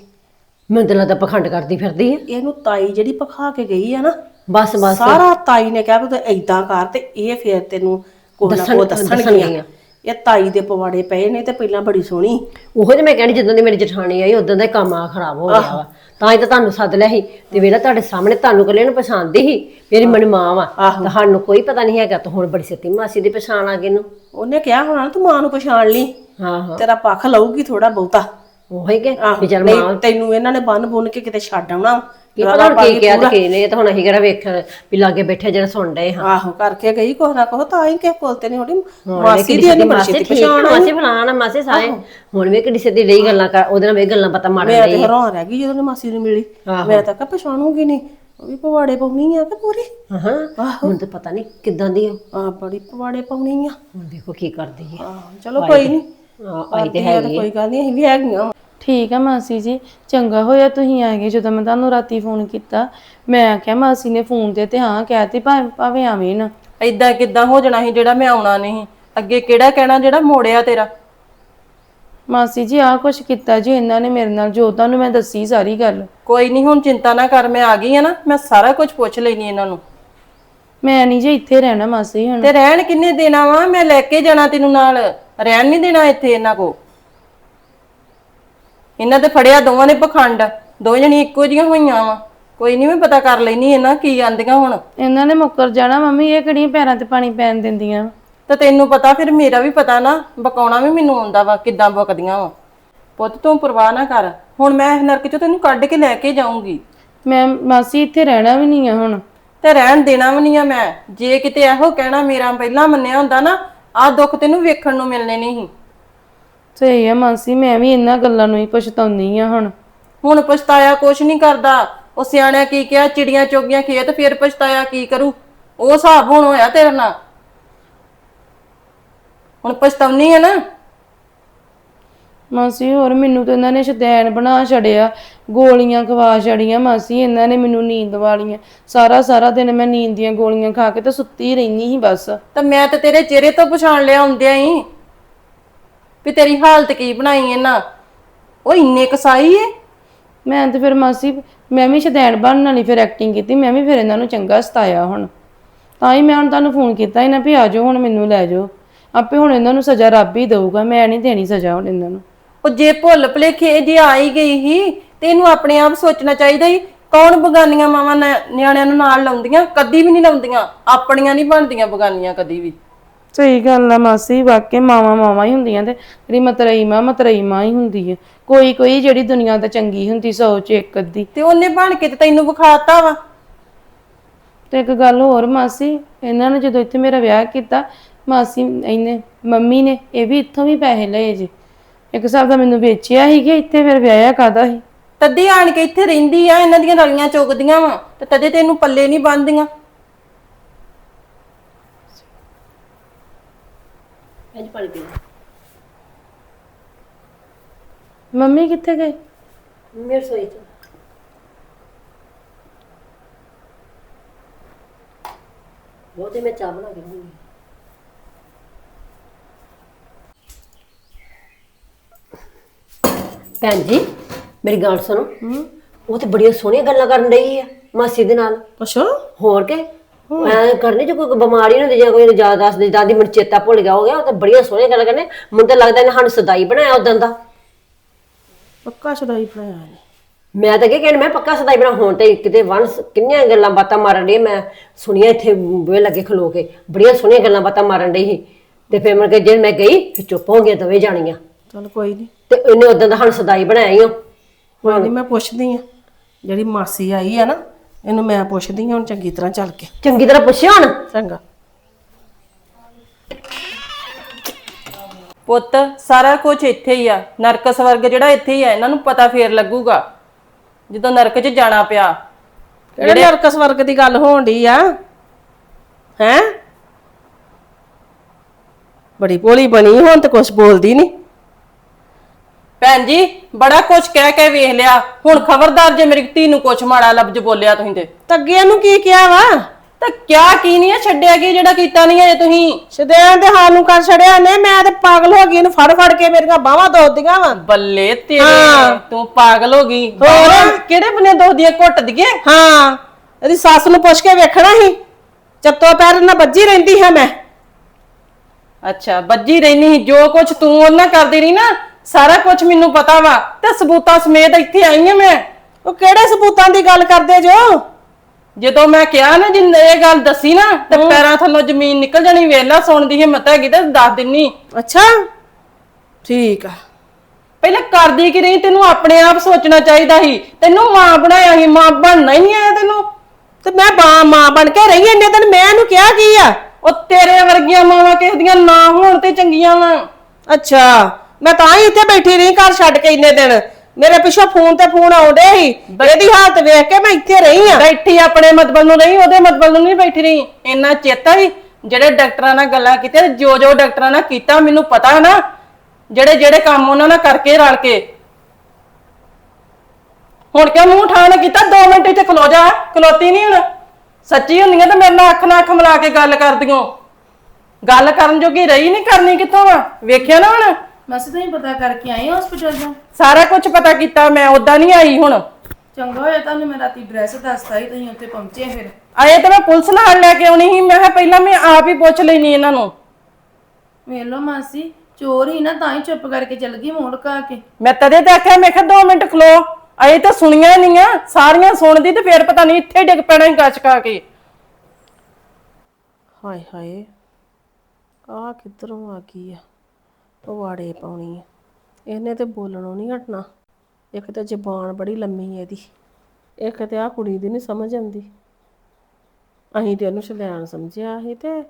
ਮੈਨੂੰ ਤਾਂ ਲੱਗਦਾ ਪਖੰਡ ਕਰਦੀ ਫਿਰਦੀ ਹੈ ਇਹਨੂੰ ਤਾਈ ਜਿਹੜੀ ਪਖਾ ਕੇ ਗਈ ਆ ਨਾ ਬਸ ਬਸ। ਸਾਰਾ ਤਾਈ ਨੇ ਕਿਹਾ ਵੀ ਤੂੰ ਏਦਾਂ ਕਰ ਤੇ ਇਹ ਫੇਰ ਤੈਨੂੰ ਕੁਛ ਨਾ ਦੱਸਣ- ਕੁਛ ਦੱਸਣਗੀਆਂ। ਦੱਸਣਗੀਆਂ। ਇਹ ਤਾਈ ਦੇ ਪਵਾੜੇ ਪਏ ਨੇ ਤੇ ਪਹਿਲਾਂ ਬੜੀ ਸੋਹਣੀ। ਉਹੋ ਜਿਹਾ ਮੈਂ ਕਹਿੰਦੀ ਜਦੋਂ ਦੀ ਮੇਰੀ ਜਠਾਣੀ ਆਈ ਉਦੋਂ ਦਾ ਹੀ ਕੰਮ ਆ ਖਰਾਬ ਹੋ ਗਿਆ ਵਾ। ਤਾਂ ਹੀ ਤਾਂ ਤੁਹਾਨੂੰ ਸੱਦ ਲਿਆ ਸੀ। ਤੇ ਵੇਲਾ ਤੁਹਾਡੇ ਸਾਹਮਣੇ ਤੁਹਾਨੂੰ ਕੱਲੇ ਨੂੰ ਪਛਾਣਦੀ ਸੀ ਮੇਰੀ ਮਨ ਮਾਂ ਵਾ। ਤੁਹਾਨੂੰ ਕੋਈ ਪਤਾ ਨਹੀਂ ਹੈਗਾ ਤਾਂ ਹੁਣ ਬੜੀ ਸੱਤੀ ਮਾਸੀ ਦੀ ਪਛਾਣ ਆ ਗਈ ਨੂੰ ਉਹਨੇ ਕਿਹਾ ਹੋਣਾ ਤੂੰ ਮਾਂ ਨੂੰ ਪਛਾਣ ਲਈ। ਹਾਂ ਹਾਂ। ਤੇਰਾ ਪੱਖ ਲਊਗੀ ਥੋੜਾ ਬਹੁਤਾ। ਉਹੋ ਕਿ ਵੀ ਚੱਲ ਨਹੀਂ ਮਾਂ ਤੈਨੂੰ ਇਹਨਾਂ ਨੇ ਬੰਨ ਬੁੰਨ ਕੇ ਕਿਤੇ ਛੱਡ ਆਉਣਾ। ਕੀ ਪਤਾ ਹੁਣ ਕੀ ਕਿਹਾ ਤੇ ਕੀ ਨਹੀਂ ਇਹ ਤਾਂ ਹੁਣ ਅਸੀਂ ਕਿਹੜਾ ਵੇਖਣ ਵੀ ਲਾਗੇ ਬੈਠੇ ਜਿਹੜਾ ਸੁਣ ਰਹੇ ਹਾਂ। ਆਹੋ ਕਰਕੇ ਗਈ ਕੁਛ ਨਾ ਕੁਛ ਤਾਂ ਹੀ ਕਿ ਕੋਲ ਤੇ ਨਹੀਂ ਹੋਣੀ। ਹੁਣ ਮਾਸੀ ਵੇਖ ਦੀ ਇਹਨੇ ਮਾਸੀ ਠੀਕ ਪਛਾਣ ਮਾਸੀ ਫਲਾਣਾ ਮਾਸੀ ਸਾਰੇ ਹੁਣ ਵੀ ਕਿਹੜੀ ਸਿੱਧੀ ਰਹੀ ਗੱਲਾਂ ਕਰ ਉਹਦੇ ਨਾਲ ਵੀ ਗੱਲਾਂ ਪਤਾ ਮਾਰਨ ਮੈਂ ਤੇ ਹੈਰਾਨ ਰਹਿ ਗਈ ਜਦੋਂ ਨੇ ਮਾਸੀ ਨੂੰ ਮਿਲੀ। ਮੈਂ ਤਾਂ ਕਹ ਪਛਾਣੂਗੀ ਨਹੀਂ। ਉਹ ਵੀ ਪਵਾੜੇ ਪਾਉਣੀ ਆ ਕਿ ਪੂਰੀ? ਹਾਂ ਹੁਣ ਤਾਂ ਪਤਾ ਨਹੀਂ ਕਿੱਦਾਂ ਦੀ ਆ। ਆ ਬੜੀ ਪਵਾੜੇ ਪਾਉਣੀ ਆ। ਹੁਣ ਦੇਖੋ ਕੀ ਕਰਦੀ ਹੈ ਆਹ, ਚਲੋ ਕੋਈ ਨਹੀਂ। ਹਾਂ ਆਈ ਤੇ ਹੈ। ਕੋਈ ਗੱਲ ਨਹੀਂ ਅਸੀਂ ਵੀ ਹੈਗੀਆਂ ਠੀਕ ਆ ਮਾਸੀ ਜੀ ਚੰਗਾ ਹੋਇਆ ਤੁਸੀਂ ਆ ਗਏ ਜਦੋਂ ਮੈਂ ਤੁਹਾਨੂੰ ਰਾਤੀ ਫੋਨ ਕੀਤਾ। ਮੈਂ ਆਖਿਆ ਮਾਸੀ ਨੇ ਫੋਨ ਤੇ ਤੇ ਹਾਂ ਕਹਿਤੀ ਭਾਵੇਂ ਭਾਵੇਂ ਆਵੇਂ ਨਾ। ਐਦਾਂ ਕਿੱਦਾਂ ਹੋ ਜਾਣਾ ਸੀ ਜਿਹੜਾ ਮੈਂ ਆਉਣਾ ਨਹੀਂ ਅੱਗੇ ਕਿਹੜਾ ਕਹਿਣਾ ਜਿਹੜਾ ਮੋੜਿਆ ਤੇਰਾ? ਮਾਸੀ ਜੀ ਆਹ ਕੁਛ ਕੀਤਾ ਜੀ ਇਹਨਾਂ ਨੇ ਮੇਰੇ ਨਾਲ ਜੋ ਤੁਹਾਨੂੰ ਮੈਂ ਦੱਸੀ ਸਾਰੀ ਗੱਲ। ਕੋਈ ਨਹੀਂ ਹੁਣ ਚਿੰਤਾ ਨਾ ਕਰ ਮੈਂ ਆ ਗਈ ਆ ਨਾ ਮੈਂ ਸਾਰਾ ਕੁਝ ਪੁੱਛ ਲੈਣੀ ਇਹਨਾਂ ਨੂੰ। ਮੈਂ ਨਹੀਂ ਜੇ ਇੱਥੇ ਰਹਿਣਾ ਮਾਸੀ ਹੁਣ। ਤੇ ਰਹਿਣ ਕਿੰਨੇ ਦੇਣਾ ਵਾ? ਮੈਂ ਲੈ ਕੇ ਜਾਣਾ ਤੈਨੂੰ ਨਾਲ। ਰਹਿਣ ਨਹੀਂ ਦੇਣਾ ਇੱਥੇ ਇਹਨਾਂ ਕੋ। ਇਹਨਾਂ ਤੇ ਫੜਿਆ ਦੋਵਾਂ ਨੇ ਪਖੰਡ ਦੋ ਜਣੀ ਇੱਕੋ ਜੀਆਂ ਹੋਈਆਂ ਵਾ। ਕੋਈ ਨਹੀਂ ਮੈਂ ਪਤਾ ਕਰ ਲੈਣੀ ਇਹਨਾਂ ਕੀ ਆਂਦੀਆਂ ਹੁਣ। ਇਹਨਾਂ ਨੇ ਮੁੱਕਰ ਜਾਣਾ ਮੰਮੀ ਇਹ ਕਿਹੜੀਆਂ ਪੈਰਾਂ ਤੇ ਪਾਣੀ ਪੈਣ ਦਿੰਦੀਆਂ ਤੇ ਤੈਨੂੰ ਪਤਾ ਫਿਰ ਮੇਰਾ ਵੀ ਪਤਾ ਨਾ ਬਕਾਉਣਾ ਵੀ ਮੈਨੂੰ ਆਉਂਦਾ ਵਾ ਕਿੱਦਾਂ ਬਕਦੀਆਂ ਵਾ। ਪੁੱਤ ਤੂੰ ਪਰਵਾਹ ਨਾ ਕਰ ਹੁਣ ਮੈਂ ਨਰਕ ਚੋਂ ਤੈਨੂੰ ਕੱਢ ਕੇ ਲੈ ਕੇ ਜਾਊਂਗੀ। ਮੈਂ ਮਾਸੀ ਇੱਥੇ ਰਹਿਣਾ ਵੀ ਨਹੀਂ ਆ ਹੁਣ। ਤੇ ਰਹਿਣ ਦੇਣਾ ਵੀ ਨਹੀਂ ਆ ਮੈਂ। ਜੇ ਕਿਤੇ ਇਹੋ ਕਹਿਣਾ ਮੇਰਾ ਪਹਿਲਾਂ ਮੰਨਿਆ ਹੁੰਦਾ ਨਾ ਆਹ ਦੁੱਖ ਤੈਨੂੰ ਵੇਖਣ ਨੂੰ ਮਿਲਨੇ ਨਹੀਂ ਸਹੀ ਆ ਮਾਸੀ ਮੈਂ ਵੀ ਇਹਨਾਂ ਗੱਲਾਂ ਨੂੰ ਹੀ ਪਛਤਾਉਂਦੀ ਆ ਹੁਣ। ਹੁਣ ਪਛਤਾਇਆ ਕੁਛ ਨਹੀਂ ਕਰਦਾ। ਉਹ ਸਿਆਣਿਆਂ ਕੀ ਕਿਹਾ ਚਿੜੀਆਂ ਚੋਗੀਆਂ ਖੇਤ ਫਿਰ ਪਛਤਾਇਆ ਕੀ ਕਰੂ? ਉਹ ਹਿਸਾਬ ਹੁਣ ਹੋਇਆ ਤੇਰੇ ਨਾਲ। ਹੁਣ ਪਛਤਾਉਣੀ ਹੈ ਨਾ। ਮਾਸੀ ਹੋਰ ਮੈਨੂੰ ਤਾਂ ਇਹਨਾਂ ਨੇ ਸ਼ਦੈਨ ਬਣਾ ਛੜਿਆ ਗੋਲੀਆਂ ਖਵਾ ਛੜੀਆਂ ਮਾਸੀ ਇਹਨਾਂ ਨੇ ਮੈਨੂੰ ਨੀਂਦ ਵਾਲੀਆਂ। ਸਾਰਾ ਸਾਰਾ ਦਿਨ ਮੈਂ ਨੀਂਦ ਦੀਆਂ ਗੋਲੀਆਂ ਖਾ ਕੇ ਤਾਂ ਸੁੱਤੀ ਰਹਿੰਦੀ ਸੀ ਬਸ। ਤਾਂ ਮੈਂ ਤੇ ਤੇਰੇ ਚਿਹਰੇ ਤੋਂ ਪਛਾਣ ਲਿਆ ਹੁੰਦਿਆਂ ਹੀ ਵੀ ਤੇਰੀ ਹਾਲਤ ਕੀ ਬਣਾਈ ਇਹਨਾਂ। ਉਹ ਇੰਨੇ ਕਸਾਈ ਏ? ਮੈਂ ਤੇ ਫਿਰ ਮਾਸੀ ਮੈਂ ਵੀ ਸ਼ਦੈਨ ਬਣਨ ਵਾਲੀ ਫਿਰ ਐਕਟਿੰਗ ਕੀਤੀ ਮੈਂ ਵੀ ਫਿਰ ਇਹਨਾਂ ਨੂੰ ਚੰਗਾ ਸਤਾਇਆ ਹੁਣ। ਤਾਂ ਹੀ ਮੈਂ ਹੁਣ ਤੁਹਾਨੂੰ ਫੋਨ ਕੀਤਾ ਇਹਨਾਂ ਵੀ ਆ ਜਾਓ ਹੁਣ ਮੈਨੂੰ ਲੈ ਜਾਓ। ਆਪੇ ਹੁਣ ਇਹਨਾਂ ਨੂੰ ਸਜ਼ਾ ਰੱਬ ਹੀ ਦਊਗਾ ਮੈਂ ਨਹੀਂ ਦੇਣੀ ਸਜ਼ਾ ਹੁਣ ਇਹਨਾਂ ਨੂੰ। ਉਹ ਜੇ ਭੁੱਲ ਭੁਲੇਖੇ ਜੇ ਆ ਹੀ ਗਈ ਹੀ ਤੇ ਇਹਨੂੰ ਆਪਣੇ ਆਪ ਸੋਚਣਾ ਚਾਹੀਦਾ ਹੀ ਕੌਣ ਬਗਾਨੀਆਂ ਮਾਵਾਂ ਨਿਆਣਿਆਂ ਨੂੰ ਨਾਲ ਲਾਉਂਦੀਆਂ ਕਦੀ ਵੀ ਨਹੀਂ ਲਾਉਂਦੀਆਂ ਆਪਣੀਆਂ ਨਹੀਂ ਬਣਦੀਆਂ ਬਗਾਨੀਆਂ ਕਦੀ ਵੀ। ਸਹੀ ਗੱਲ ਆ ਮਾਸੀ ਵਾਕਿਆ ਮਾਵਾਂ ਮਾਵਾਂ ਹੀ ਹੁੰਦੀਆਂ ਤੇ ਜਿਹੜੀ ਮਤਰਈ ਮਾਂ ਮਤਰਈ ਮਾਂ ਹੀ ਹੁੰਦੀ ਹੈ ਕੋਈ ਕੋਈ ਜਿਹੜੀ ਦੁਨੀਆ ਤੇ ਚੰਗੀ ਹੁੰਦੀ ਸੌ ਚ ਇੱਕ ਅੱਧੀ। ਤੇ ਉਹਨੇ ਬਣ ਕੇ ਤੇ ਤੈਨੂੰ ਵਿਖਾਤਾ ਵਾ। ਤੇ ਇੱਕ ਗੱਲ ਹੋਰ ਮਾਸੀ ਇਹਨਾਂ ਨੇ ਜਦੋਂ ਇੱਥੇ ਮੇਰਾ ਵਿਆਹ ਕੀਤਾ ਮਾਸੀ ਇਹਨੇ ਮੰਮੀ ਨੇ ਇਹ ਵੀ ਇੱਥੋਂ ਵੀ ਪੈਸੇ ਲਏ ਜੀ। ਇੱਕ ਹਿਸਾਬ ਦਾ ਮੈਨੂੰ ਵੇਚਿਆ ਸੀ ਕਿ ਇੱਥੇ ਫਿਰ ਵਿਆਹਿਆ ਕਾਦਾ ਸੀ? ਤਦੇ ਆਣ ਕੇ ਇੱਥੇ ਰਹਿੰਦੀ ਆ ਇਹਨਾਂ ਦੀਆਂ ਰਲੀਆਂ ਚੁਗਦੀਆਂ ਵਾ ਤੇ ਤਦੇ ਤੈਨੂੰ ਪੱਲੇ ਨਹੀਂ ਬੰਨਦੀਆਂ। ਮੰਮੀ ਕਿੱਥੇ ਗਏ? ਮੇਰੇ ਸੋਈ ਚ। ਬਹੁਤੇ ਮੈਂ ਚਾਹ ਬਣਾ ਕੇ ਲਿਆਉਂਦੀ ਭੈਣ ਜੀ ਮੇਰੀ ਗੱਲ ਸੁਣੋ। ਉਹ ਤੇ ਬੜੀਆਂ ਸੋਹਣੀਆਂ ਗੱਲਾਂ ਕਰਨ ਰਹੀ ਆ ਮਾਸੀ ਦੇ ਨਾਲ। ਅੱਛਾ। ਹੋਰ ਕੇ? ਐ ਕਰਨੀ ਜੇ ਕੋਈ ਬਿਮਾਰੀ ਨਾ ਹੁੰਦੀ ਜਾਂ ਕੋਈ ਜ਼ਿਆਦਾ ਦੱਸਦੀ ਦਾਦੀ ਮੈਨੂੰ ਚੇਤਾ ਭੁੱਲ ਗਿਆ ਹੋ ਗਿਆ ਉਹ ਤਾਂ ਬੜੀਆਂ ਸੋਹਣੀਆਂ ਗੱਲਾਂ ਕਰਨੇ। ਮੈਨੂੰ ਤਾਂ ਲੱਗਦਾ ਇਹਨੇ ਸਾਨੂੰ ਸਦਾਈ ਬਣਾਇਆ ਉਦੋਂ ਦਾ। ਪੱਕਾ ਛਦਾਈ ਬਣਾਇਆ ਇਹਨੇ। ਮੈਂ ਤਾਂ ਕੀ ਕਹਿਣ ਮੈਂ ਪੱਕਾ ਸਦਾਈ ਬਣਾ ਹੋਣ ਤੇ ਕਿਤੇ ਵਨ ਕਿੰਨੀਆਂ ਗੱਲਾਂ ਬਾਤਾਂ ਮਾਰਨ ਡਈ ਮੈਂ ਸੁਣੀਆਂ ਇੱਥੇ ਬੂਹੇ ਲੱਗੇ ਖਲੋ ਕੇ ਬੜੀਆਂ ਸੋਹਣੀਆਂ ਗੱਲਾਂ ਬਾਤਾਂ ਮਾਰਨ ਸੀ। ਤੇ ਫਿਰ ਮੈਂ ਕਿ ਜੇ ਮੈਂ ਗਈ ਫਿਰ ਚੁੱਪ ਹੋ ਗਈਆਂ ਦੋਵੇਂ ਜਾਣੀਆਂ। ਚਲ ਕੋਈ ਨਹੀਂ ਤੇ ਇਹਨੇ ਉਦੋਂ ਦਾ ਸਾਨੂੰ ਸਦਾਈ ਬਣਾਇਆ ਹੀ ਕੋਈ ਨਹੀਂ ਮੈਂ ਪੁੱਛਦੀ ਆ। ਜਿਹੜੀ ਮਾਸੀ ਆਈ ਆ ਨਾ ਇਹਨੂੰ ਮੈਂ ਪੁੱਛਦੀ ਆ ਹੁਣ ਚੰਗੀ ਤਰ੍ਹਾਂ ਚੱਲ ਕੇ। ਚੰਗੀ ਤਰ੍ਹਾਂ ਪੁੱਛਿਆ ਹੁਣ। ਚੰਗਾ। ਪੁੱਤ ਸਾਰਾ ਕੁਝ ਇੱਥੇ ਹੀ ਆ। ਨਰਕ ਸਵਰਗ ਜਿਹੜਾ ਇੱਥੇ ਹੀ ਆ ਇਹਨਾਂ ਨੂੰ ਪਤਾ ਫੇਰ ਲੱਗੂਗਾ ਜਦੋਂ ਨਰਕ 'ਚ ਜਾਣਾ ਪਿਆ। ਕਿਹੜੇ ਨਰਕ ਸਵਰਗ ਦੀ ਗੱਲ ਹੋਣ ਡਈ ਆ? ਹੈ? ਬੜੀ ਭੋਲੀ ਬਣੀ ਹੁਣ ਤੇ ਕੁਛ ਬੋਲਦੀ ਨਹੀਂ ਭੈਣ ਜੀ ਬੜਾ ਕੁਝ ਕਹਿ ਕੇ ਵੇਖ ਲਿਆ। ਹੁਣ ਖਬਰਦਾਰ ਜੇ ਮੇਰੀ ਧੀ ਨੂੰ ਕੁਝ ਮਾੜਾ ਲਫ਼ਜ਼ ਬੋਲਿਆ ਤੁਸੀਂ ਤੇ। ਤਾਂ ਅੱਗੇ ਇਹਨੂੰ ਕੀ ਕਿਹਾ ਵਾ? ਤਾਂ ਕਿਆ ਕੀ ਨਹੀਂ ਹੈ ਛੱਡਿਆ ਕੀ ਜਿਹੜਾ ਕੀਤਾ ਨਹੀਂ ਹੈ ਤੁਸੀਂ? ਸ਼ਦੈਨ ਦੇ ਹਾਲ ਨੂੰ ਕਰ ਛੜਿਆ ਨੇ ਮੈਂ ਤੇ ਪਾਗਲ ਹੋ ਗਈ ਇਹਨੂੰ ਫੜ ਫੜ ਕੇ ਮੇਰੀਆਂ ਬਾਹਾਂ ਦੋਦੀਆਂ ਵਾ। ਬੱਲੇ ਤੇਰੇ ਤੂੰ ਪਾਗਲ ਹੋ ਗਈ। ਹੋਰ? ਕਿਹੜੇ ਬਨੇ ਦੋਦੀਆਂ ਘੁੱਟ ਦਈਏ ਹਾਂ ਇਹਦੀ ਸੱਸ ਨੂੰ ਪੁੱਛ ਕੇ ਵੇਖਣਾ ਸੀ। ਚੱਤੋ ਪੈਰ ਨਾਲ ਵੱਜੀ ਰਹਿੰਦੀ ਹਾਂ ਮੈਂ। ਅੱਛਾ ਬੱਜੀ ਰਹਿਨੀ ਸੀ, ਜੋ ਕੁਝ ਤੂੰ ਉਹਨਾਂ ਕਰਦੀ ਰਹੀ ਨਾ ਸਾਰਾ ਕੁਝ ਮੈਨੂੰ ਪਤਾ ਵਾ ਤੇ ਸਬੂਤਾਂ ਸਮੇਤ ਇੱਥੇ ਆਈ ਹਾਂ ਮੈਂ। ਉਹ ਕਿਹੜੇ ਸਬੂਤਾਂ ਦੀ ਗੱਲ ਕਰਦੇ ਜੋ? ਜਦੋਂ ਮੈਂ ਕਿਹਾ ਨਾ ਜਿੰਨ ਇਹ ਗੱਲ ਦੱਸੀ ਨਾ ਤੇ ਪੈਰਾਂ ਥੱਲੋਂ ਜ਼ਮੀਨ ਨਿਕਲ ਜਾਣੀ ਵੇਲਾ ਸੁਣ ਦੀ ਹਿੰਮਤ ਹੈਗੀ ਤੇ ਦੱਸ ਦਿੰਨੀ। ਅੱਛਾ। ਠੀਕ ਆ। ਪਹਿਲਾਂ ਕਰਦੀ ਕਿ ਨਹੀਂ ਤੈਨੂੰ ਆਪਣੇ ਆਪ ਸੋਚਣਾ ਚਾਹੀਦਾ ਸੀ। ਤੈਨੂੰ ਮਾਂ ਬਣਾਇਆ ਸੀ ਮਾਂ ਬਣਨਾ ਹੀ ਨਹੀਂ ਆਇਆ ਤੈਨੂੰ। ਤੇ ਮੈਂ ਬਾ ਮਾਂ ਬਣ ਕੇ ਰਹੀ ਇੰਨੇ ਦਿਨ ਮੈਂ ਇਹਨੂੰ ਕਿਹਾ ਕੀ ਆ? ਉਹ ਤੇਰੇ ਵਰਗੀਆਂ ਮਾਵਾਂ ਕਿਸੇ ਦੀਆਂ ਨਾ ਹੋਣ ਤੇ ਚੰਗੀਆਂ ਵਾ। ਅੱਛਾ। ਮੈਂ ਤਾਂ ਹੀ ਇੱਥੇ ਬੈਠੀ ਰਹੀ ਘਰ ਛੱਡ ਕੇ ਇੰਨੇ ਦਿਨ। ਮੇਰੇ ਪਿੱਛੋਂ ਫੋਨ ਤੇ ਫੋਨ ਆਉਂਦੇ ਸੀ। ਇਹਦੀ ਹਾਲਤ ਵੇਖ ਕੇ ਮੈਂ ਇੱਥੇ ਰਹੀ ਆ ਬੈਠੀ ਆਪਣੇ ਮਤਬਲ ਨੂੰ ਨਹੀਂ ਉਹਦੇ ਮਤਬਲ ਨੂੰ ਨਹੀਂ ਬੈਠੀ ਰਹੀ। ਇੰਨਾ ਚੇਤਾ ਹੀ ਜਿਹੜੇ ਡਾਕਟਰਾਂ ਨਾਲ ਗੱਲਾਂ ਕੀਤੀਆਂ ਜੋ ਜੋ ਡਾਕਟਰਾਂ ਨਾਲ ਕੀਤਾ ਮੈਨੂੰ ਪਤਾ ਨਾ ਜਿਹੜੇ ਜਿਹੜੇ ਕੰਮ ਉਹਨਾਂ ਨਾਲ ਕਰਕੇ ਰਲ ਕੇ। ਹੁਣ ਕਿਉਂ ਮੂੰਹ ਠਾਣ ਕੀਤਾ? 2 ਮਿੰਟ ਇੱਥੇ ਖਲੋ ਜਾ ਖਲੋਤੀ ਨਹੀਂ ਹੁਣ। ਸੱਚੀ ਹੁੰਦੀਆਂ ਤਾਂ ਮੇਰੇ ਨਾਲ ਅੱਖ ਨਾਲ ਅੱਖ ਮਿਲਾ ਕੇ ਗੱਲ ਕਰਦੀਆਂ। ਗੱਲ ਕਰਨ ਜੋਗੀ ਰਹੀ ਨਹੀਂ ਕਰਨੀ ਕਿੱਥੋਂ ਵਾ? ਵੇਖਿਆ ਨਾ ਹੁਣ। ਮਾਸੀ ਤੁਸੀਂ ਪਤਾ ਕਰਕੇ ਆਏ ਹਸਪੀਟਲ ਤੋਂ ਸਾਰਾ ਕੁਝ ਪਤਾ ਕੀਤਾ ਮੈਂ ਉਦਾਂ ਨਹੀਂ ਆਈ ਹੁਣ। ਚੰਗਾ ਹੋਇਆ ਤੁਹਾਨੂੰ ਮੈਂ ਰਾਤੀ ਡਰੈਸ ਦੱਸਤਾ ਹੀ ਤੁਸੀਂ ਉੱਥੇ ਪਹੁੰਚੇ ਫਿਰ। ਆਏ ਤਾਂ ਮੈਂ ਪੁਲਿਸ ਨਾਲ ਲੈ ਕੇ ਆਉਣੀ ਸੀ ਮੈਂ ਕਿਹਾ ਪਹਿਲਾਂ ਮੈਂ ਆਪ ਹੀ ਪੁੱਛ ਲੈਣੀ ਇਹਨਾਂ ਨੂੰ। ਵੇਖ ਲਓ ਮਾਸੀ ਚੋਰ ਹੀ ਨਾ ਤਾਂ ਹੀ ਚੁੱਪ ਕਰਕੇ ਚਲ ਗਈ ਮੋੜ ਕਾ ਕੇ। ਮੈਂ ਤਦੇ ਤਾਂ ਆਖਿਆ ਮੈਂ ਕਿਹਾ 2 ਮਿੰਟ ਖਲੋ। ਅਜੇ ਤਾਂ ਸੁਣੀਆਂ ਨਹੀਂ ਆ ਸਾਰੀਆਂ ਸੁਣਦੀ ਤੇ ਫੇਰ ਪਤਾ ਨਹੀਂ ਇੱਥੇ ਡਿੱਗ ਪੈਣਾ ਹੀ ਗੱਚ ਕਾ। ਕੇ ਹਾਏ ਹਾਏ ਆ ਕਿੱਧਰੋਂ ਆ ਗਈ ਆ? ਪਵਾੜੇ ਪਾਉਣੀ ਆ। ਇਹਨੇ ਤੇ ਬੋਲਣੋਂ ਨਹੀਂ ਹਟਣਾ। ਇੱਕ ਤਾਂ ਜ਼ਬਾਨ ਬੜੀ ਲੰਮੀ ਹੈ ਇਹਦੀ। ਇੱਕ ਤੇ ਆ ਕੁੜੀ ਦੀ ਨਹੀਂ ਸਮਝ ਆਉਂਦੀ। ਅਸੀਂ ਤੇ ਇਹਨੂੰ ਸ਼ਲੈਣ ਸਮਝਿਆ ਸੀ ਤੇ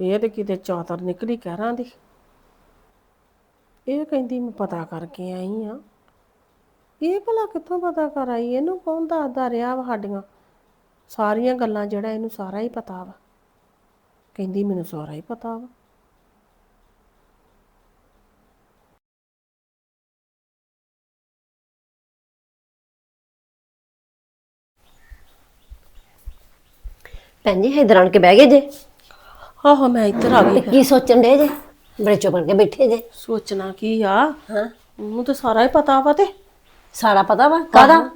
ਇਹ ਤੇ ਕਿਤੇ ਚਾਤਰ ਨਿਕਲੀ ਕਹਿਰਾਂ ਦੀ। ਇਹ ਕਹਿੰਦੀ, ਮੈਂ ਪਤਾ ਕਰਕੇ ਆਈ ਆ। ਇਹ ਭਲਾ ਕਿੱਥੋਂ ਪਤਾ ਕਰ ਆਈ? ਇਹਨੂੰ ਕੌਣ ਦੱਸਦਾ ਰਿਹਾ ਵਾ ਸਾਡੀਆਂ? ਸਾਰੀਆਂ ਗੱਲਾਂ ਜਿਹੜਾ ਇਹਨੂੰ ਸਾਰਾ ਹੀ ਪਤਾ ਵਾ। ਕਹਿੰਦੀ, ਮੈਨੂੰ ਸਾਰਾ ਹੀ ਪਤਾ ਵਾ। ਭੈਣ ਜੀ ਇੱਧਰ ਆਣ ਕੇ ਬਹਿ ਗਏ ਜੇ। ਆਹੋ ਮੈਂ ਇੱਧਰ ਆ ਗਈ ਤੇ ਕੀ ਸੋਚਣ ਦੇ ਜੇ? ਬੜੇ ਚੁੱਪ ਕਰਕੇ ਬੈਠੇ ਜੇ। ਸੋਚਣਾ ਕੀ ਆ? ਹਾਂ। ਉਹਨੂੰ ਤਾਂ ਸਾਰਾ ਹੀ ਪਤਾ ਵਾ ਤੇ। ਸਾਰਾ ਪਤਾ ਵਾ? ਕਾਦਾ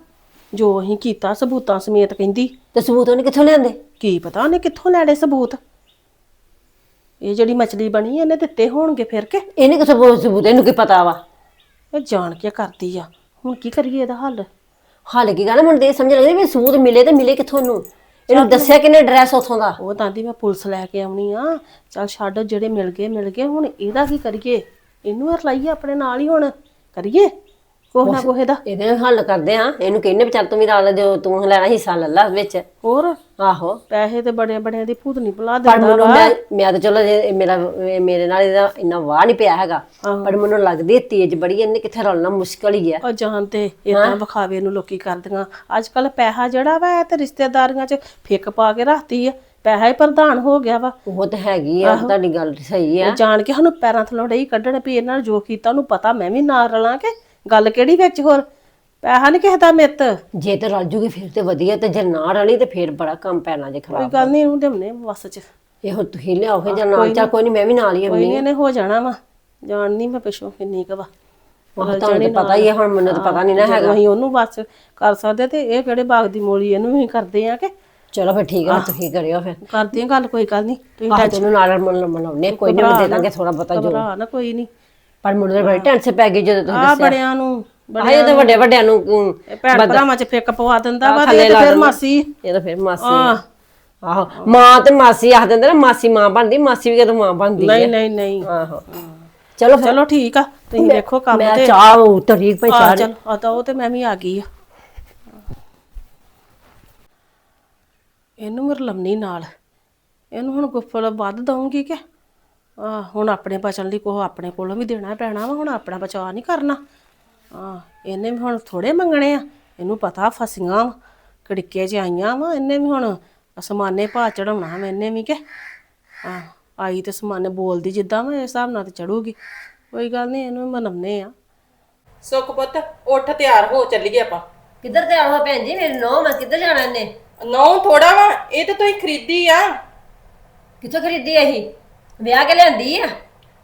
ਜੋ ਅਸੀਂ ਕੀਤਾ ਸਬੂਤਾਂ ਸਮੇਤ ਕਹਿੰਦੀ। ਤੇ ਸਬੂਤ ਉਹਨੇ ਕਿੱਥੋਂ ਲਿਆਂਦੇ? ਕੀ ਪਤਾ ਉਹਨੇ ਕਿੱਥੋਂ ਲੈਣੇ ਸਬੂਤ? ਇਹ ਜਿਹੜੀ ਮਛਲੀ ਬਣੀ ਇਹਨੇ ਦਿੱਤੇ ਹੋਣਗੇ ਫਿਰ ਕੇ? ਇਹਨੇ ਕਿੱਥੋਂ ਬੋਲ ਸਬੂਤ? ਇਹਨੂੰ ਕੀ ਪਤਾ ਵਾ? ਇਹ ਜਾਣ ਕੇ ਕਰਦੀ ਆ। ਹੁਣ ਕੀ ਕਰੀਏ ਇਹਦਾ ਹੱਲ? ਹਾਲ ਕੀ ਗੱਲ ਮੁੰਡੇ ਸਮਝ ਲੱਗਦੀ ਵੀ ਸਬੂਤ ਮਿਲੇ ਤੇ ਮਿਲੇ ਕਿੱਥੋਂ ਨੂੰ? ਇਹਨੂੰ ਦੱਸਿਆ ਕਿਨੇ ਐਡਰੈਸ ਉਥੋਂ ਦਾ? ਉਹ ਤਾਂ ਮੈਂ ਪੁਲਿਸ ਲੈ ਕੇ ਆਉਣੀ ਆ। ਚੱਲ ਛੱਡ ਜਿਹੜੇ ਮਿਲ ਗਏ ਮਿਲ ਗਏ। ਹੁਣ ਇਹਦਾ ਕੀ ਕਰੀਏ? ਇਹਨੂੰ ਰਲਾਈਏ ਆਪਣੇ ਨਾਲ ਹੀ ਹੁਣ। ਕਰੀਏ? ਕੋਹ ਨਾ ਕੋਹੇ ਦਾ ਇਹਦੇ। ਨਾਲ ਹੱਲ ਕਰਦੇ ਆ ਇਹਨੂੰ ਕਹਿੰਨੇ ਵਿਚਾਰ ਤੂੰ ਵੀ ਨਾਲ ਜੋ ਤੂੰ ਲੈਣਾ ਹਿੱਸਾ ਲੈ ਲਾ ਵਿੱਚ। ਹੋਰ? ਆਹੋ। ਪੈਸੇ ਤੇ ਬੜੇ ਬੜਿਆਂ ਦੀ ਭੂਤ ਨਹੀਂ ਭੁਲਾ ਪਰ ਦਿੰਦਾ ਮੈਨੂੰ ਮੈਂ ਮੈਂ ਤਾਂ ਚਲੋ ਜੇ ਮੇਰਾ ਇਹ ਮੇਰੇ ਨਾਲ ਇਹਦਾ ਇੰਨਾ ਵਾਹ ਨਹੀਂ ਪਿਆ ਹੈਗਾ। ਪਰ ਮੈਨੂੰ ਲੱਗਦੀ ਹੈ ਤੇਜ਼ ਬੜੀ ਹੈ, ਇਹਨੇ ਕਿੱਥੇ ਰਲਣਾ ਮੁਸ਼ਕਲ ਹੀ ਹੈ। ਉਹ ਜਾਣ ਤੇ ਇਦਾਂ ਵਿਖਾਵੇ ਨੂੰ ਲੋਕੀ ਕਰਦੀਆਂ। ਅੱਜ ਕੱਲ ਪੈਸਾ ਜਿਹੜਾ ਵਾ ਇਹ ਤੇ ਰਿਸ਼ਤੇਦਾਰੀਆਂ 'ਚ ਫਿੱਕ ਪਾ ਕੇ ਰੱਖਤੀ ਆ। ਪੈਸਾ ਹੀ ਪ੍ਰਧਾਨ ਹੋ ਗਿਆ ਵਾ। ਉਹ ਤਾਂ ਹੈਗੀ ਆ ਤੁਹਾਡੀ ਗੱਲ ਸਹੀ ਆ। ਜਾਣ ਕੇ ਸਾਨੂੰ ਪੈਰਾਂ ਥੱਲੋਂ ਡਈ ਕੱਢਣ ਵੀ ਇਹਨਾਂ ਨੇ ਜੋ ਕੀਤਾ ਉਹਨੂੰ ਪਤਾ ਮੈਂ ਵੀ ਨਾਲ ਰਲਾਂਗੇ। ਗੱਲ ਕਿਹੜੀ ਵਿੱਚ ਹੋਰ? ਪੈਸਾ ਨਹੀਂ ਕਿਸੇ ਦਾ ਮਿੱਤ। ਜੇ ਤੇ ਰਲ ਜੂਗੀ ਫਿਰ ਤੇ ਵਧੀਆ ਤੇ ਜੇ ਨਾ ਰਲੀ ਤੇ ਫਿਰ ਬੜਾ ਕੰਮ ਪੈਣਾ ਜੇ ਕੋਈ ਖਰਾਬ ਗੱਲ ਨਹੀਂ ਇਹਨੂੰ ਦੇਵਨੇ ਵਸ 'ਚ। ਇਹੋ ਤੁਸੀਂ ਲਿਆਓਗੇ ਜਾਂ ਨਾਲ ਚਾ ਕੋਈ ਨਹੀਂ ਮੈਂ ਵੀ ਨਾਲ ਹੀ ਕੋਈ ਨਹੀਂ ਇਹਨੇ ਹੋ ਜਾਣਾ ਵਾ। ਜਾਣ ਨਹੀਂ ਮੈਂ ਪਿਛੋਂ ਕਿੰਨੀ ਕੁ ਵਾ। ਉਹ ਤਾਂ ਪਤਾ ਹੀ ਹੈ ਹੁਣ ਮੈਨੂੰ ਤਾਂ ਪਤਾ ਨਹੀਂ ਨਾ ਜਦੋਂ ਅਸੀਂ ਉਹਨੂੰ ਬਸ ਕਰ ਸਕਦੇ ਤੇ ਇਹ ਕਿਹੜੇ ਬਾਗ ਦੀ ਮੋਲੀ ਇਹਨੂੰ ਵੀ ਕਰਦੇ ਆ ਕਿ? ਚਲੋ ਫਿਰ ਠੀਕ ਆ ਤੁਸੀਂ ਕਰਿਓ ਫਿਰ। ਕਰਦੇ ਆ ਗੱਲ ਕੋਈ ਗੱਲ ਨਹੀਂ ਤੁਸੀਂ ਆਹ ਤੈਨੂੰ ਨਾਲ ਮਨ ਮਨਾਉਣੇ ਕੋਈ ਨਹੀਂ ਦੇ ਦਾਂਗੇ ਥੋੜਾ ਬਹੁਤਾ ਜੋ। ਘਬਰਾ ਨਾ ਕੋਈ ਨਹੀਂ ਪਰ ਮੈਨੂੰ ਤਾਂ ਬੜੀ ਟੈਨਸ਼ਨ ਪੈ ਗਈ ਜਦੋਂ ਤੁਸੀਂ ਆ ਬੜਿਆਂ ਨੂੰ ਆਹ ਇਹ ਤਾਂ ਵੱਡੇ ਵੱਡਿਆਂ ਨੂੰ ਅਮ, ਇਹ ਭੈਣ ਭਰਾਵਾਂ 'ਚ ਫਿੱਕ ਪਵਾ ਦਿੰਦਾ ਵਾ ਤੇ ਥੱਲੇ ਇਹ ਤੇ ਲਾ ਫਿਰ ਦਿੰਦਾ। ਮਾਸੀ। ਇਹ ਤਾਂ ਫਿਰ ਮਾਸੀ। ਆ ਆਹੋ ਮਾਂ ਤੇ ਮਾਸੀ ਆਖ ਦਿੰਦੇ ਨਾ ਮਾਸੀ ਮਾਂ ਬਣਦੀ ਮਾਸੀ ਵੀ ਕਦੋਂ ਮਾਂ ਬਣਦੀ ਨਹੀਂ ਨਹੀਂ ਨਹੀਂ। ਆਹੋ। ਚਲੋ ਫਿਰ। ਚਲੋ ਠੀਕ ਆ ਤੁਸੀਂ ਦੇਖੋ ਕੰਮ ਮੈਂ ਤੇ। ਚਾਹ ਉਤਰੀ ਪਈ ਆ ਚਾਹ ਚਲ ਆ ਤਾਂ ਉਹ ਤੇ ਮੈਂ ਵੀ ਆ ਗਈ ਆ। ਇਹਨੂੰ ਮਰ ਲੰਮੀ ਨਾਲ। ਇਹਨੂੰ ਹੁਣ ਗੁੱਫਲ ਵੱਧ ਦਊਂਗੀ ਕਿ? ਆ ਹੁਣ ਆਪਣੇ ਬਚਣ ਲਈ ਕੋ ਆਪਣੇ ਕੋਲੋਂ ਵੀ ਦੇਣਾ ਪੈਣਾ ਵਾ ਹੁਣ ਆਪਣਾ ਬਚਾਅ ਨਹੀਂ ਕਰਨਾ। ਆ ਇਹਨੇ ਵੀ ਹੁਣ ਥੋੜੇ ਮੰਗਣੇ ਆ ਇਹਨੂੰ ਪਤਾ ਫਸੀਆਂ ਵਾਂ, ਕੜਿੱਕੇ 'ਚ ਆਈਆਂ ਵਾ ਇਹਨੇ ਵੀ ਹੁਣ ਅਸਮਾਨੇ ਭਾ ਚੜਾਉਣਾ ਵਾ ਇਹਨੇ ਵੀ ਕਿ। ਆ ਆਈ ਤੇ ਸਮਾਨੇ ਬੋਲਦੀ ਜਿੱਦਾਂ ਵਾ ਇਸ ਹਿਸਾਬ ਨਾਲ ਤੇ ਚੜੂਗੀ ਕੋਈ ਗੱਲ ਨਹੀਂ ਇਹਨੂੰ ਮਨਾਉਨੇ ਆ। ਸੁੱਖ ਪੁੱਤ ਉੱਠ ਤਿਆਰ ਹੋ ਚੱਲੀਏ ਆਪਾਂ। ਕਿੱਧਰ ਤੇ ਆਵਾ ਭੈਣ ਜੀ? ਮੇਰੇ ਨੋ ਮੈਂ ਕਿੱਧਰ ਜਾਣਾ ਇਹਨੇ? ਨੌ ਥੋੜਾ ਵਾ ਇਹ ਤੇ ਤੁਸੀਂ ਖਰੀਦੀ ਆ। ਕਿੱਥੋਂ ਖਰੀਦੀ ਇਹੀ? ਵਿਆਹ ਕੇ ਲਿਆਂਦੀ ਆ?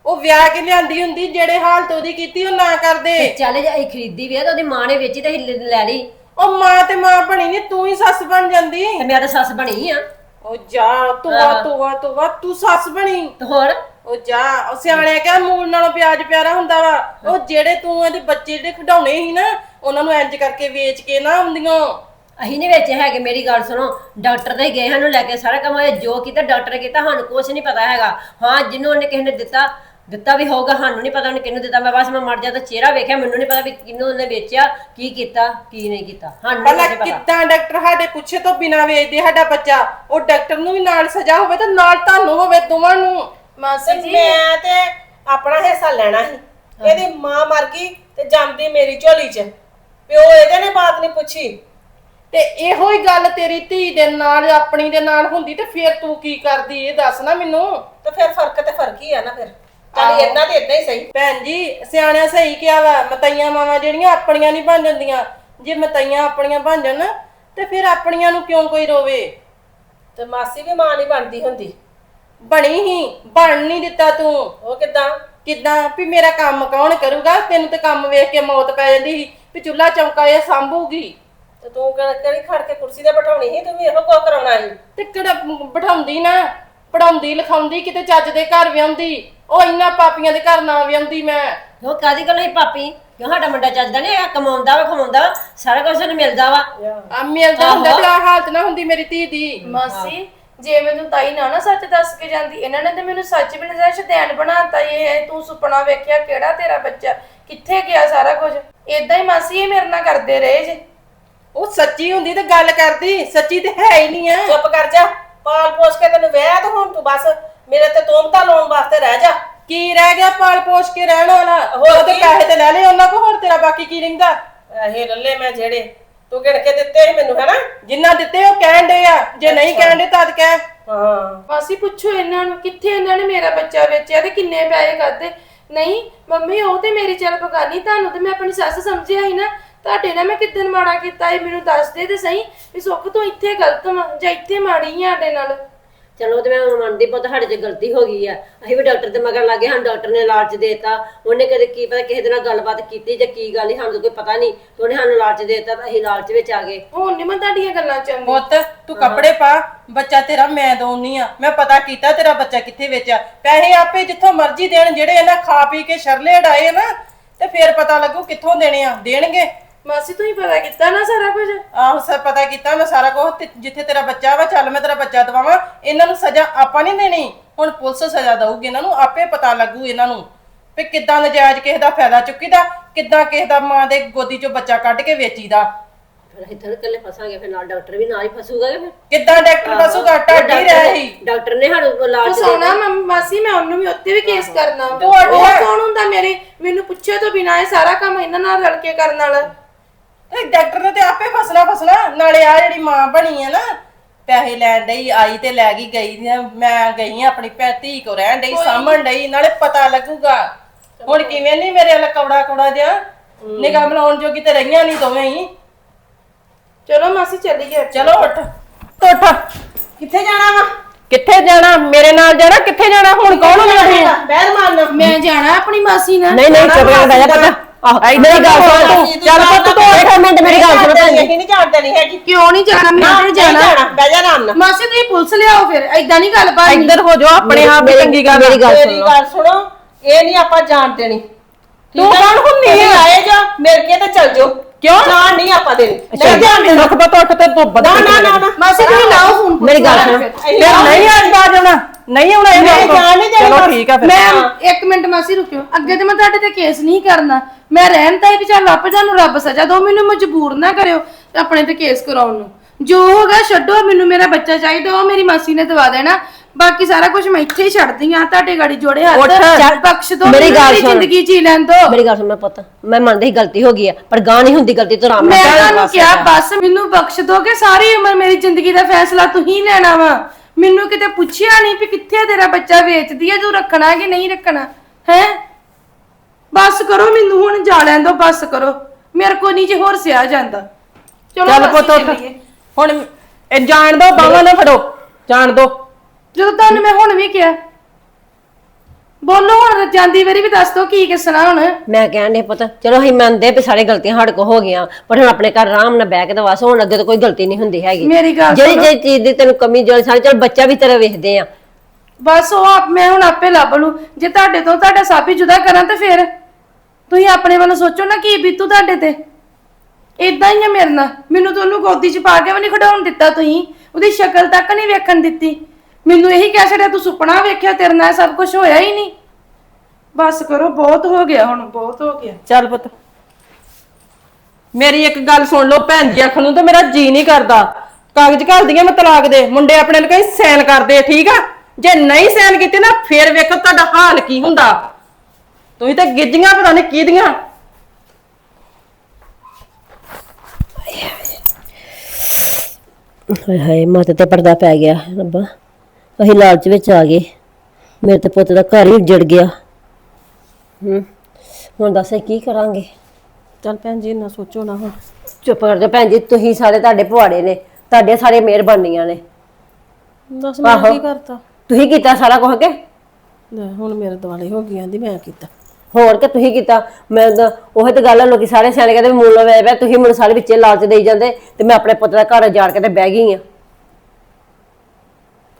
ਉਹ ਵਿਆਹ ਕੇ ਲਿਆਂਦੀ ਹੁੰਦੀ ਜਿਹੜੇ ਹਾਲਤ ਉਹਦੀ ਕੀਤੀ ਉਹ ਨਾ ਕਰਦੇ। ਚੱਲ ਜੇ ਇਹ ਖਰੀਦੀ ਵੀ ਆ ਤਾਂ ਉਹਦੀ ਮਾਂ ਨੇ ਵੇਚੀ ਤੇ ਹਿੱਲੇ ਲੈ ਲਈ। ਉਹ ਮਾਂ ਤੇ ਮਾਂ ਬਣੀ ਨਹੀਂ ਤੂੰ ਹੀ ਸੱਸ ਬਣ ਜਾਂਦੀ। ਤੇ ਮੈਂ ਤਾਂ ਸੱਸ ਬਣੀ ਆ। ਉਹ ਜਾ ਤੋਆ ਤੋਆ ਤੋਆ ਤੂੰ ਸੱਸ ਬਣੀ। ਤੇ ਹੋਰ? ਉਹ ਜਾ ਉਹ ਸਿਆਣਿਆ ਕਿਹਾ ਮੂਲ ਨਾਲੋਂ ਪਿਆਜ ਪਿਆਰਾ ਹੁੰਦਾ ਵਾ। ਉਹ ਜਿਹੜੇ ਤੂੰ ਇਹਦੇ ਬੱਚੇ ਜਿਹੜੇ ਖਿਡਾਉਣੇ ਸੀ ਨਾ ਉਹਨਾਂ ਨੂੰ ਇੰਜ ਕਰਕੇ ਵੇਚ ਕੇ ਨਾ ਆਉਂਦੀਆਂ। ਅਸੀਂ ਨਹੀਂ ਵੇਚੇ ਹੈਗੇ ਮੇਰੀ ਗੱਲ ਸੁਣੋ ਡਾਕਟਰ ਦੇ ਗਏ ਸਾਨੂੰ ਲੈ ਕੇ ਸਾਰਾ ਕੰਮ ਹੋਇਆ ਜੋ ਕੀਤਾ ਡਾਕਟਰ ਨੇ ਕੀਤਾ ਸਾਨੂੰ ਕੁਝ ਨਹੀਂ ਪਤਾ ਹੈਗਾ। ਹਾਂ ਜਿਹਨੂੰ ਉਹਨੇ ਕਿਸੇ ਨੇ ਦਿੱਤਾ ਦਿੱਤਾ ਵੀ ਹੋਊਗਾ ਸਾਨੂੰ ਨਹੀਂ ਪਤਾ ਉਹਨੇ ਕਿਹਨੂੰ ਦਿੱਤਾ ਮੈਂ ਬਸ ਮੈਂ ਮਰ ਜਾ ਤਾਂ ਚਿਹਰਾ ਵੇਖਿਆ ਮੈਨੂੰ ਨਹੀਂ ਪਤਾ ਵੀ ਕਿਹਨੂੰ ਉਹਨੇ ਵੇਚਿਆ ਕੀ ਕੀਤਾ ਕੀ ਨਹੀਂ ਕੀਤਾ ਸਾਨੂੰ ਭਲਾ ਨਹੀਂ ਪਤਾ। ਕਿੱਦਾਂ ਡਾਕਟਰ ਸਾਡੇ ਪੁੱਛੇ ਤੋਂ ਬਿਨਾ ਵੇਚਦੇ ਸਾਡਾ ਬੱਚਾ ਉਹ ਡਾਕਟਰ ਨੂੰ ਵੀ ਨਾਲ ਸਜ਼ਾ ਹੋਵੇ ਤੇ ਨਾਲ ਤੁਹਾਨੂੰ ਹੋਵੇ ਦੋਵਾਂ ਨੂੰ। ਮਾਸੀ ਜੀ ਮੈਂ ਤੇ ਆਪਣਾ ਹਿੱਸਾ ਲੈਣਾ ਸੀ। ਇਹਦੀ ਮਾਂ ਮਰ ਗਈ ਤੇ ਜੰਮਦੀ ਮੇਰੀ ਝੋਲੀ 'ਚ। ਪਿਓ ਇਹਦੇ ਨੇ ਬਾਤ ਨਹੀਂ ਪੁੱਛੀ। ਤੇ ਇਹੋ ਹੀ ਗੱਲ ਤੇਰੀ ਧੀ ਦੇ ਨਾਲ ਆਪਣੀ ਦੇ ਨਾਲ ਹੁੰਦੀ ਤੇ ਫਿਰ ਤੂੰ ਕੀ ਕਰਦੀ ਇਹ ਦੱਸ ਨਾ ਮੈਨੂੰ। ਤੇ ਫਿਰ ਫ਼ਰਕ ਤੇ ਫ਼ਰਕ ਹੀ ਆ ਨਾ ਫਿਰ। ਚੱਲ ਇਦਾਂ ਤੇ ਇਦਾਂ ਹੀ ਸਹੀ। ਭੈਣ ਜੀ ਸਿਆਣਿਆਂ ਸਹੀ ਕਿਹਾ ਵਾ ਮਤਈਆਂ ਮਾਵਾਂ ਜਿਹੜੀਆਂ ਆਪਣੀਆਂ ਨਹੀਂ ਬਣ ਜਾਂਦੀਆਂ। ਜੇ ਮਤਈਆਂ ਆਪਣੀਆਂ ਬਣ ਜਾਣ ਤੇ ਫਿਰ ਆਪਣੀਆਂ ਨੂੰ ਕਿਉਂ ਕੋਈ ਰੋਵੇ? ਤੇ ਮਾਸੀ ਵੀ ਮਾਂ ਨਹੀਂ ਬਣਦੀ ਹੁੰਦੀ। ਬਣੀ ਹੀ ਬਣ ਨਹੀਂ ਦਿੱਤਾ ਤੂੰ। ਉਹ ਕਿਦਾਂ? ਕਿੱਦਾਂ? ਵੀ ਮੇਰਾ ਕੰਮ ਕੌਣ ਕਰੂਗਾ? ਤੈਨੂੰ ਤੇ ਕੰਮ ਵੇਖ ਕੇ ਮੌਤ ਪੈ ਜਾਂਦੀ ਸੀ ਵੀ ਚੁੱਲਾ ਚੌਂਕਾ ਇਹ ਸੰਭੂਗੀ। ਤੇ ਤੂੰ ਕਿਹੜੀ ਖੜ ਕੇ ਕੁਰਸੀ ਤੇ ਬਿਠਾਉਣੀ ਸੀ ਤੂੰ ਵੀ ਇਹੋ ਕੋ ਕਰਾਉਣਾ ਸੀ। ਤੇ ਕਿਹੜਾ ਬਿਠਾਉਂਦੀ ਨਾ? ਪੜਾਉਂਦੀ ਲਿਖਾਉਂਦੀ ਕਿਤੇ ਚੱਜ ਦੇ ਘਰ ਵਿਆਉਂਦੀ ਉਹ ਇੰਨਾ ਪਾਪੀਆਂ ਦੇ ਘਰ ਨਾ ਵਿਆਉਂਦੀ ਮੈਂ। ਉਹ ਕਾਦੀ ਗੱਲ ਹੈ ਪਾਪੀ? ਕਿਉਂ ਸਾਡਾ ਮੁੰਡਾ ਚੱਜਦਾ ਨਹੀਂ ਹੈਗਾ ਕਮਾਉਂਦਾ ਵਾ ਖਮਾਉਂਦਾ ਵਾ ਸਾਰਾ ਕੁਝ ਸਾਨੂੰ ਮਿਲਦਾ ਵਾ। ਆ ਮਿਲਦਾ ਹੁੰਦਾ ਤੇ ਆ ਹਾਲਤ ਨਾ ਹੁੰਦੀ ਮੇਰੀ ਧੀ ਦੀ। ਮਾਸੀ ਜੇ ਮੈਨੂੰ ਤਾਈ ਨਾ ਨਾ ਸੱਚ ਦੱਸ ਕੇ ਜਾਂਦੀ ਇਹਨਾਂ ਨੇ ਤੇ ਮੈਨੂੰ ਸੱਚ ਵੀ ਨਹੀਂ ਸ਼ਦੈਨ ਬਣਾਤਾ ਇਹ ਤੂੰ ਸੁਪਨਾ ਵੇਖਿਆ ਕਿਹੜਾ ਤੇਰਾ ਬੱਚਾ ਕਿੱਥੇ ਗਿਆ ਸਾਰਾ ਕੁਝ ਇਦਾਂ ਹੀ ਮਾਸੀ ਇਹ ਮੇਰੇ ਨਾਲ ਕਰਦੇ ਰਹੇ ਜੇ। ਉਹ ਸੱਚੀ ਹੁੰਦੀ ਤੇ ਗੱਲ ਕਰਦੀ ਸੱਚੀ ਤੇ ਹੈ ਹੀ ਨਹੀਂ ਆ। ਚੁੱਪ ਕਰ ਜਾ ਪਾਲ ਪੋਸ ਕੇ ਤੈਨੂੰ ਵਿਆਹ ਤੇ ਹੁਣ ਤੂੰ ਬਸ ਮੇਰੇ ਤੇ ਤੋਮਤਾ ਲਾਉਣ ਵਾਸਤੇ ਰਹਿ ਜਾ। ਕੀ ਰਹਿ ਗਿਆ ਪਾਲ ਪੋਸ਼ ਕੇ ਰਹਿਣ ਵਾਲਾ? ਹੋਰ ਤੇ ਪੈਸੇ ਤੇ ਲੈ ਲਏ ਉਹਨਾਂ ਕੋ ਹੋਰ ਤੇਰਾ ਬਾਕੀ ਕੀ ਰਹਿੰਦਾ? ਇਹ ਲੱਲੇ ਮੈਂ ਜਿਹੜੇ ਤੂੰ ਗਿਣ ਕੇ ਦਿੱਤੇ ਸੀ ਮੈਨੂੰ ਹੈਨਾ? ਜਿੰਨਾ ਦਿੱਤੇ ਉਹ ਕਹਿਣ ਦੇ ਆ। ਜੇ ਨਹੀਂ ਕਹਿਣ ਦੇ ਤਦ ਕਹਿ। ਹਾਂ। ਮਾਸੀ ਪੁੱਛੋ ਇਹਨਾਂ ਨੂੰ ਕਿੱਥੇ ਇਹਨਾਂ ਨੇ ਮੇਰਾ ਬੱਚਾ ਵੇਚਿਆ ਤੇ ਕਿੰਨੇ ਪੈਸੇ ਖਾਦੇ ਨਹੀਂ ਮੰਮੀ ਉਹ ਤੇ ਮੇਰੀ ਚੱਲ ਬਗਾਨੀ ਤੁਹਾਨੂੰ ਤੇ ਮੈਂ ਆਪਣੀ ਸੱਸ ਸਮਝਿਆ ਸੀ ਨਾ। ਤੁਹਾਡੇ ਨਾਲ ਮੈਂ ਕਿੱਦਣ ਮਾੜਾ ਕੀਤਾ ਇਹ ਮੈਨੂੰ ਦੱਸ ਦੇ ਤੇ ਸਹੀ ਵੀ ਸੁੱਖ ਤੂੰ ਇੱਥੇ ਗਲਤ ਵਾ ਜਾਂ ਇੱਥੇ ਮਾੜੀ ਆ ਸਾਡੇ ਨਾਲ। ਚਲੋ ਤੇ ਮੈਂ ਹੁਣ ਮੰਨਦੀ ਪੁੱਤ ਸਾਡੇ 'ਚ ਗਲਤੀ ਹੋ ਗਈ ਆ। ਅਸੀਂ ਵੀ ਡਾਕਟਰ ਦੇ ਮਗਰ ਲੱਗੇ ਹਾਂ ਡਾਕਟਰ ਨੇ ਲਾਲਚ ਦੇਤਾ। ਉਹਨੇ ਕਦੇ ਕੀ ਪਤਾ ਕਿਸੇ ਦੇ ਨਾਲ ਗੱਲਬਾਤ ਕੀਤੀ ਜਾਂ ਕੀ ਗੱਲ ਸੀ ਸਾਨੂੰ ਤਾਂ ਕੋਈ ਪਤਾ ਨਹੀਂ। ਤੇ ਉਹਨੇ ਸਾਨੂੰ ਲਾਲਚ ਦੇਤਾ ਤਾਂ ਅਸੀਂ ਲਾਲਚ ਵਿੱਚ ਆ ਗਏ। ਹੁਣ ਨਹੀਂ ਮੈਂ ਤੁਹਾਡੀਆਂ ਗੱਲਾਂ ਚ ਆਉਂਦੀ ਪੁੱਤ ਤੂੰ ਕੱਪੜੇ ਪਾ ਬੱਚਾ ਤੇਰਾ ਮੈਂ ਦੋਨੀ ਆ। ਮੈਂ ਪਤਾ ਕੀਤਾ ਤੇਰਾ ਬੱਚਾ ਕਿੱਥੇ ਵੇਚਿਆ ਪੈਸੇ ਆਪੇ ਜਿੱਥੋਂ ਮਰਜ਼ੀ ਦੇਣ ਜਿਹੜੇ ਇਹਨਾਂ ਖਾ ਪੀ ਕੇ ਸ਼ਰਲੇ ਡਾਏ ਨਾ ਤੇ ਫੇਰ ਪਤਾ ਲੱਗੂ ਕਿੱਥੋਂ ਦੇਣੇ ਆ। ਦੇਣਗੇ। ਮਾਸੀ ਤੂੰ ਹੀ ਪਤਾ ਕੀਤਾ ਨਾ ਸਾਰਾ ਕੁਝ? ਆਹੋ ਸਰ ਪਤਾ ਕੀਤਾ ਮੈਂ ਸਾਰਾ ਕੁਝ। ਤੇ ਜਿੱਥੇ ਤੇਰਾ ਬੱਚਾ ਵਾ ਚੱਲ ਮੈਂ ਤੇਰਾ ਬੱਚਾ ਦਵਾਵਾਂ। ਇਹਨਾਂ ਨੂੰ ਸਜ਼ਾ ਆਪਾਂ ਨਹੀਂ ਦੇਣੀ। ਹੁਣ ਪੁਲਿਸ ਸਜ਼ਾ ਦਊਗੀ ਇਹਨਾਂ ਨੂੰ ਆਪੇ ਪਤਾ ਲੱਗੂ ਇਹਨਾਂ ਨੂੰ ਵੀ ਕਿੱਦਾਂ ਨਜਾਇਜ਼ ਕਿਸੇ ਦਾ ਫਾਇਦਾ ਚੁੱਕੀਦਾ ਕਿੱਦਾਂ ਕਿਸੇ ਦਾ ਮਾਂ ਦੇ ਗੋਦੀ ਚੋਂ ਬੱਚਾ ਕੱਢ ਕੇ ਵੇਚੀਦਾ। ਫਿਰ ਅਸੀਂ ਤਾਂ ਇਕੱਲੇ ਫਸਾਂਗੇ ਫਿਰ ਨਾਲ ਡਾਕਟਰ ਵੀ ਨਾਲ ਹੀ ਫਸੂਗਾ ਕਿ ਫਿਰ? ਕਿੱਦਾਂ ਡਾਕਟਰ ਫਸੂਗਾ? ਟੱਡੀ ਰਹਿ ਹੀ। ਡਾਕਟਰ ਨੇ ਸਾਨੂੰ ਲਾਲਚ ਦੇ ਸੋਨਾ ਮਾਸੀ ਮੈਂ ਉਹਨੂੰ ਵੀ ਉੱਤੇ ਵੀ ਕੇਸ ਕਰਨਾ। ਤੁਹਾਡੇ- ਉਹ ਕੌਣ ਹੁੰਦਾ ਮੇਰੇ? ਮੈਨੂੰ ਪੁੱਛੇ ਤੋਂ ਬਿਨਾਂ ਇਹ ਸਾਰਾ ਕੰਮ ਇਹਨਾਂ ਨਾਲ ਰਲ ਕੇ ਕਰਨ ਵਾਲਾ। ਤੇ ਡਾਕਟਰ ਨੇ ਤੇ ਆਪੇ ਫਸਣਾ ਫਸਣਾ ਨਾਲੇ ਆ ਜਿਹੜੀ ਮਾਂ ਬਣੀ ਹੈ ਨਾ ਪੈਸੇ ਲੈਣ ਡਈ ਆਈ ਤੇ ਲੈ ਗਈ ਗਈ ਦੀਆਂ ਮੈਂ ਗਈ ਆਂ ਆਪਣੀ ਭੈ ਧੀ ਕੋ ਰਹਿਣ ਡਈ ਸਾਂਭਣ ਡਈ ਨਾਲੇ ਪਤਾ ਲੱਗੂਗਾ। ਹੁਣ ਕਿਵੇਂ ਨਹੀਂ ਮੇਰੇ ਵੱਲ ਕੌੜਾ ਕੌੜਾ ਜਿਹਾ ਨਿਗਾਹ ਬਣਾਉਣ ਜੋਗੀ ਤੇ ਰਹੀਆਂ ਨਹੀਂ ਦੋਵੇਂ ਹੀ। ਚਲੋ ਮਾਸੀ ਚੱਲੀਏ ਚਲੋ ਉੱਠ। ਉੱਠ। ਕਿੱਥੇ ਜਾਣਾ ਵਾ? ਕਿੱਥੇ ਜਾਣਾ? ਮੇਰੇ ਨਾਲ ਜਾਣਾ? ਕਿੱਥੇ ਜਾਣਾ? ਹੁਣ ਕੌਣ ਹੋਣਾ ਬੈਰ ਮਾਰਨਾ ਮੈਂ ਜਾਣਾ ਆਪਣੀ ਮਾਸੀ ਨਾਲ। ਨਹੀਂ ਨਹੀਂ ਚੁੱਪ ਕਰ ਬਹਿ ਜਾ ਪੁੱਤ ਆਹੋ ਮੇਰੀ ਗੱਲ ਸੁਣ ਤੂੰ। ਚੱਲ ਪੁੱਤ ਤੂੰ ਇੱਕ ਮਿੰਟ ਮੇਰੀ ਗੱਲ ਸੁਣ ਭੈਣ ਜੀ। ਨਹੀਂ ਜਾਣਦੇ ਨਹੀਂ ਹੈਗੀ। ਕਿਉਂ ਨਹੀਂ ਜਾਣਾ? ਮੈਂ ਨਹੀਂ ਜਾਣਾ? ਬਹਿ ਜਾ ਆਰਾਮ ਨਾਲ। ਮਾਸੀ ਤੁਸੀਂ ਪੁਲਿਸ ਲਿਆਓ ਫਿਰ। ਐਦਾਂ ਨਹੀਂ ਗੱਲ ਬਾਤ ਇੱਧਰ ਹੋ ਜਾਓ ਆਪਣੇ ਆਪ ਦੀ ਚੰਗੀ ਗੱਲ ਮੇਰੀ ਗੱਲ ਸੁਣ। ਇਹ ਨਹੀਂ ਆਪਾਂ ਜਾਣ ਦੇਣੀ ਤੂੰ ਕੌਣ ਹੁੰਨੀ ਆ? ਆਏ ਜਾ ਮਿਲ ਕੇ ਤੇ ਚੱਲ ਜਾਓ। ਕਿਉਂ? ਜਾਣ ਨਹੀਂ ਆਪਾਂ ਦੇਣੀ ਨਹੀਂ ਜਾਣ ਦੇਣੀ ਸੁੱਖ ਪਤ ਉੱਠ ਤੇ ਤੂੰ ਨਾ ਨਾ ਨਾ ਨਾ। ਮਾਸੀ ਤੁਸੀਂ ਲਾਓ ਫੋਨ ਮੇਰੀ ਗੱਲ ਸੁਣ। ਫਿਰ ਨਹੀਂ ਆਉਂਦਾ ਜਾਣਾ। ਨਹੀਂ ਆਉਣਾ ਇਹ ਨਹੀਂ, ਜਾਣ ਨਹੀਂ ਦੇਣੀ ਚਲੋ ਬਸ। ਠੀਕ ਆ ਫਿਰ। ਮੈਂ ਇੱਕ ਮਿੰਟ ਮਾਸੀ ਰੁਕਿਓ। ਅੱਗੇ ਤੇ ਮੈਂ ਤੁਹਾਡੇ ਤੇ ਕੇਸ ਨਹੀਂ ਕਰਨਾ। ਮੈਂ ਰਹਿਣ ਤਾਂ ਹੀ ਵੀ ਚੱਲ ਰੱਬ ਜਾਨੂੰ ਰੱਬ ਸਜ਼ਾ ਦੋ ਮੈਨੂੰ ਮਜਬੂਰ ਨਾ ਕਰਿਓ ਆਪਣੇ ਤੇ ਕੇਸ ਕਰਾਉਣ ਨੂੰ। ਜੋ ਹੋਗਾ ਛੱਡੋ ਮੈਨੂੰ ਮੇਰਾ ਬੱਚਾ ਚਾਹੀਦਾ ਉਹ ਮੇਰੀ ਮਾਸੀ ਨੇ ਦਵਾ ਦੇਣਾ। ਬਾਕੀ ਸਾਰਾ ਕੁਝ ਮੈਂ ਇੱਥੇ ਹੀ ਛੱਡਦੀ ਆ ਤੁਹਾਡੇ ਗਾੜੀ ਜੋੜੇ ਉੱਠ। ਹੱਥ ਬਖਸ਼ ਦੋ ਮੇਰੀ ਗੱਲ ਸੁਣ। ਜ਼ਿੰਦਗੀ ਜੀ ਲੈਣ ਦੋ। ਮੇਰੀ ਗੱਲ ਸੁਣ ਮੈਂ ਪੁੱਤ। ਮੈਂ ਮੰਨਦੀ ਸੀ ਗਲਤੀ ਹੋ ਗਈ ਆ ਪਰ ਗਾਂ ਨਹੀਂ ਹੁੰਦੀ ਗਲਤੀ ਤੋਂ ਆਰਾਮ ਮੈਂ ਨਾਲ ਤੁਹਾਨੂੰ ਕਿਹਾ ਬਸ ਮੈਨੂੰ ਬਖਸ਼ ਦੋਗੇ ਸਾਰੀ ਉਮਰ ਮੇਰੀ ਜ਼ਿੰਦਗੀ ਦਾ ਫੈਸਲਾ ਤੁਸੀਂ ਲੈਣਾ ਵਾ। ਮੈਨੂੰ ਕਿਤੇ ਪੁੱਛਿਆ ਨਹੀਂ ਵੀ ਕਿੱਥੇ ਤੇਰਾ ਬੱਚਾ ਵੇਚਦੀ ਹੈ ਤੂੰ ਰੱਖਣਾ ਕਿ ਨਹੀਂ ਰੱਖਣਾ? ਹੈ? ਬਸ ਕਰੋ ਮੈਨੂੰ ਹੁਣ ਜਾ ਲੈਣ ਦੋ ਬਸ ਕਰੋ। ਮੇਰੇ ਕੋ ਨਹੀਂ ਜੇ ਹੋਰ ਸਿਆ ਜਾਂਦਾ। ਚਲੋ ਪੁੱਤ ਉੱਠ। ਚੱਲੀਏ। ਹੁਣ ਇਹ ਜਾਣ ਦੋ ਬਾਹਾਂ ਨਾ ਫੜੋ। ਜਾਣ ਦੋ। ਜਦੋਂ ਤੁਹਾਨੂੰ ਮੈਂ ਹੁਣ ਵੀ ਕਿਹਾ ਬੋਲੋ ਹੁਣ ਜਾਂਦੀ ਵਾਰੀ ਵੀ ਦੱਸ ਦੋ ਕੀ ਕਿਸਣਾ ਹੁਣ। ਮੈਂ ਕਹਿਣ ਦੇ ਪੁੱਤ ਚਲੋ ਅਸੀਂ ਮੰਨਦੇ ਵੀ ਸਾਰੇ ਗਲਤੀਆਂ ਸਾਡੇ ਕੋ ਹੋ ਗਈਆਂ ਪਰ ਹੁਣ ਆਪਣੇ ਘਰ ਆਰਾਮ ਨਾਲ ਬਹਿ ਕੇ ਤੇ ਵਸ ਹੁਣ ਅੱਗੇ ਤੋਂ ਕੋਈ ਗਲਤੀ ਨਹੀਂ ਹੁੰਦੀ ਹੈਗੀ। ਮੇਰੀ ਗੱਲ ਜਿਹੜੀ ਸੁਣੋ। ਜਿਹੜੀ ਚੀਜ਼ ਦੀ ਤੈਨੂੰ ਕਮੀ ਜਿਹੜੀ ਸਾਰੀ ਚਲ ਬੱਚਾ ਵੀ ਤੇਰਾ ਵੇਖਦੇ ਆ। ਬਸ ਉਹ ਆਪ ਮੈਂ ਹੁਣ ਆਪੇ ਲੱਭ ਲੂ। ਜੇ ਤੁਹਾਡੇ ਤੋਂ ਤੁਹਾਡਾ ਸਾਬੀ ਜੁਦਾ ਕਰਾਂ ਤੇ ਫਿਰ? ਤੁਸੀਂ ਆਪਣੇ ਵੱਲੋਂ ਸੋਚੋ ਨਾ ਕੀ ਬੀਤੂ ਤੁਹਾਡੇ ਤੇ। ਇਦਾਂ ਹੀ ਆ ਮੇਰੇ ਨਾਲ। ਮੈਨੂੰ ਤਾਂ ਉਹਨੂੰ ਗੋਦੀ 'ਚ ਪਾ ਕੇ ਵੀ ਨਹੀਂ ਖਡਾਉਣ ਦਿੱਤਾ ਤੁਸੀਂ। ਉਹਦੀ ਸ਼ਕਲ ਤੱਕ ਨਹੀਂ ਵੇਖਣ ਦਿੱਤੀ। ਮੈਨੂੰ ਇਹੀ ਕਹਿ ਛੜਿਆ ਤੂੰ ਸੁਪਨਾ ਵੇਖਿਆ ਤੇਰੇ ਨਾਲ ਸਭ ਕੁਝ ਹੋਇਆ ਹੀ ਨਹੀਂ। ਬਸ ਕਰੋ ਬਹੁਤ ਹੋ ਗਿਆ ਹੁਣ ਬਹੁਤ ਹੋ ਗਿਆ। ਚੱਲ ਪੁੱਤ। ਮੇਰੀ ਇੱਕ ਗੱਲ ਸੁਣ ਲਓ ਭੈਣ ਜੀ ਅੱਖ ਨੂੰ ਤੇ ਮੇਰਾ ਜੀ ਨਹੀਂ ਕਰਦਾ। ਕਾਗਜ਼ ਘੱਲਦੀਆਂ ਮੈਂ ਤਲਾਕ ਦੇ ਮੁੰਡੇ ਆਪਣੇ ਨੂੰ ਕਹੀ ਸਾਈਨ ਕਰਦੇ ਠੀਕ ਆ? ਜੇ ਨਹੀਂ ਸਾਈਨ ਕੀਤੇ ਨਾ ਫੇਰ ਵੇਖੋ ਤੁਹਾਡਾ ਹਾਲ ਕੀ ਹੁੰਦਾ। ਤੁਸੀਂ ਤਾਂ ਗਿੱਜੀਆਂ ਪਤਾ ਨਹੀਂ ਕਿਹਦੀਆਂ ਹਾਏ ਹਾਏ ਮੱਤ ਤੇ ਪਰਦਾ ਪੈ ਗਿਆ ਰੱਬਾ। ਅਸੀਂ ਲਾਲਚ ਵਿੱਚ ਆ ਗਏ। ਮੇਰੇ ਤੇ ਪੁੱਤ ਦਾ ਘਰ ਹੀ ਉੱਜੜ ਗਿਆ। ਹੂੰ। ਹੁਣ ਦੱਸ ਅਸੀਂ ਕੀ ਕਰਾਂਗੇ? ਚੱਲ ਭੈਣ ਜੀ ਨਾ ਸੋਚੋ ਨਾ ਹੁਣ। ਚੁੱਪ ਕਰ ਜਾ ਭੈਣ ਜੀ ਤੁਸੀਂ ਸਾਰੇ ਤੁਹਾਡੇ ਪੁਆੜੇ ਨੇ। ਤੁਹਾਡੇ ਸਾਰੇ ਮਿਹਰਬਾਨੀਆਂ ਨੇ। ਦੱਸ ਮੈਂ ਆਹੋ। ਕੀ ਕਰਤਾ? ਤੁਸੀਂ ਕੀਤਾ ਸਾਰਾ ਕੁਝ ਕੇ? ਲੈ ਹੁਣ ਮੇਰੇ ਦੁਆਲੇ ਹੋ ਗਈ ਆਂਦੀ ਮੈਂ ਕੀਤਾ। ਹੋਰ ਕਿ ਤੁਸੀਂ ਕੀਤਾ? ਮੈਂ ਤਾਂ ਉਹੀ ਤਾਂ ਗੱਲ ਆ ਲੋਕੀ ਸਾਰੇ ਸਿਆਣੇ ਕਹਿੰਦੇ ਵੀ ਮੁੱਲ ਵੇ ਪਿਆ ਤੁਸੀਂ ਮੈਨੂੰ ਸਾਰੇ ਵਿੱਚੇ ਲਾਲਚ ਦੇਈ ਜਾਂਦੇ ਤੇ ਮੈਂ ਆਪਣੇ ਪੁੱਤ ਦਾ ਘਰ ਜਾੜ ਕੇ ਤੇ ਬਹਿ ਗਈ ਆ।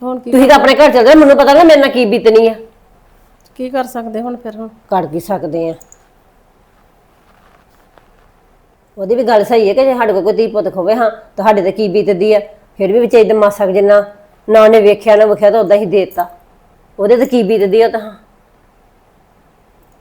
ਹੁਣ ਕੀ ਤੁਸੀਂ ਤਾਂ ਆਪਣੇ ਘਰ ਚੱਲ ਜਾਓ ਮੈਨੂੰ ਪਤਾ ਨਾ ਮੇਰੇ ਨਾਲ ਕੀ ਬੀਤਣੀ ਆ। ਕੀ ਕਰ ਸਕਦੇ ਹੁਣ ਫਿਰ ਹੁਣ? ਕਰ ਕੀ ਸਕਦੇ ਆ। ਉਹਦੀ ਵੀ ਗੱਲ ਸਹੀ ਹੈ ਕਿ ਜੇ ਸਾਡੇ ਕੋਲ ਕੋਈ ਧੀ ਪੁੱਤ ਖੋਵੇ ਹਾਂ ਤੁਹਾਡੇ ਤੇ ਕੀ ਬੀਤਦੀ ਆ? ਫਿਰ ਵੀ ਵਿਚਾਰੀ ਦੇ ਮਾਸਕ ਜਿੰਨਾ ਨਾ ਉਹਨੇ ਵੇਖਿਆ ਨਾ ਵਿਖਿਆ ਤਾਂ ਉਦਾਂ ਹੀ ਦੇਤਾ। ਉਹਦੇ ਤੇ ਕੀ ਬੀਤਦੀ ਆ ਤਾਂ?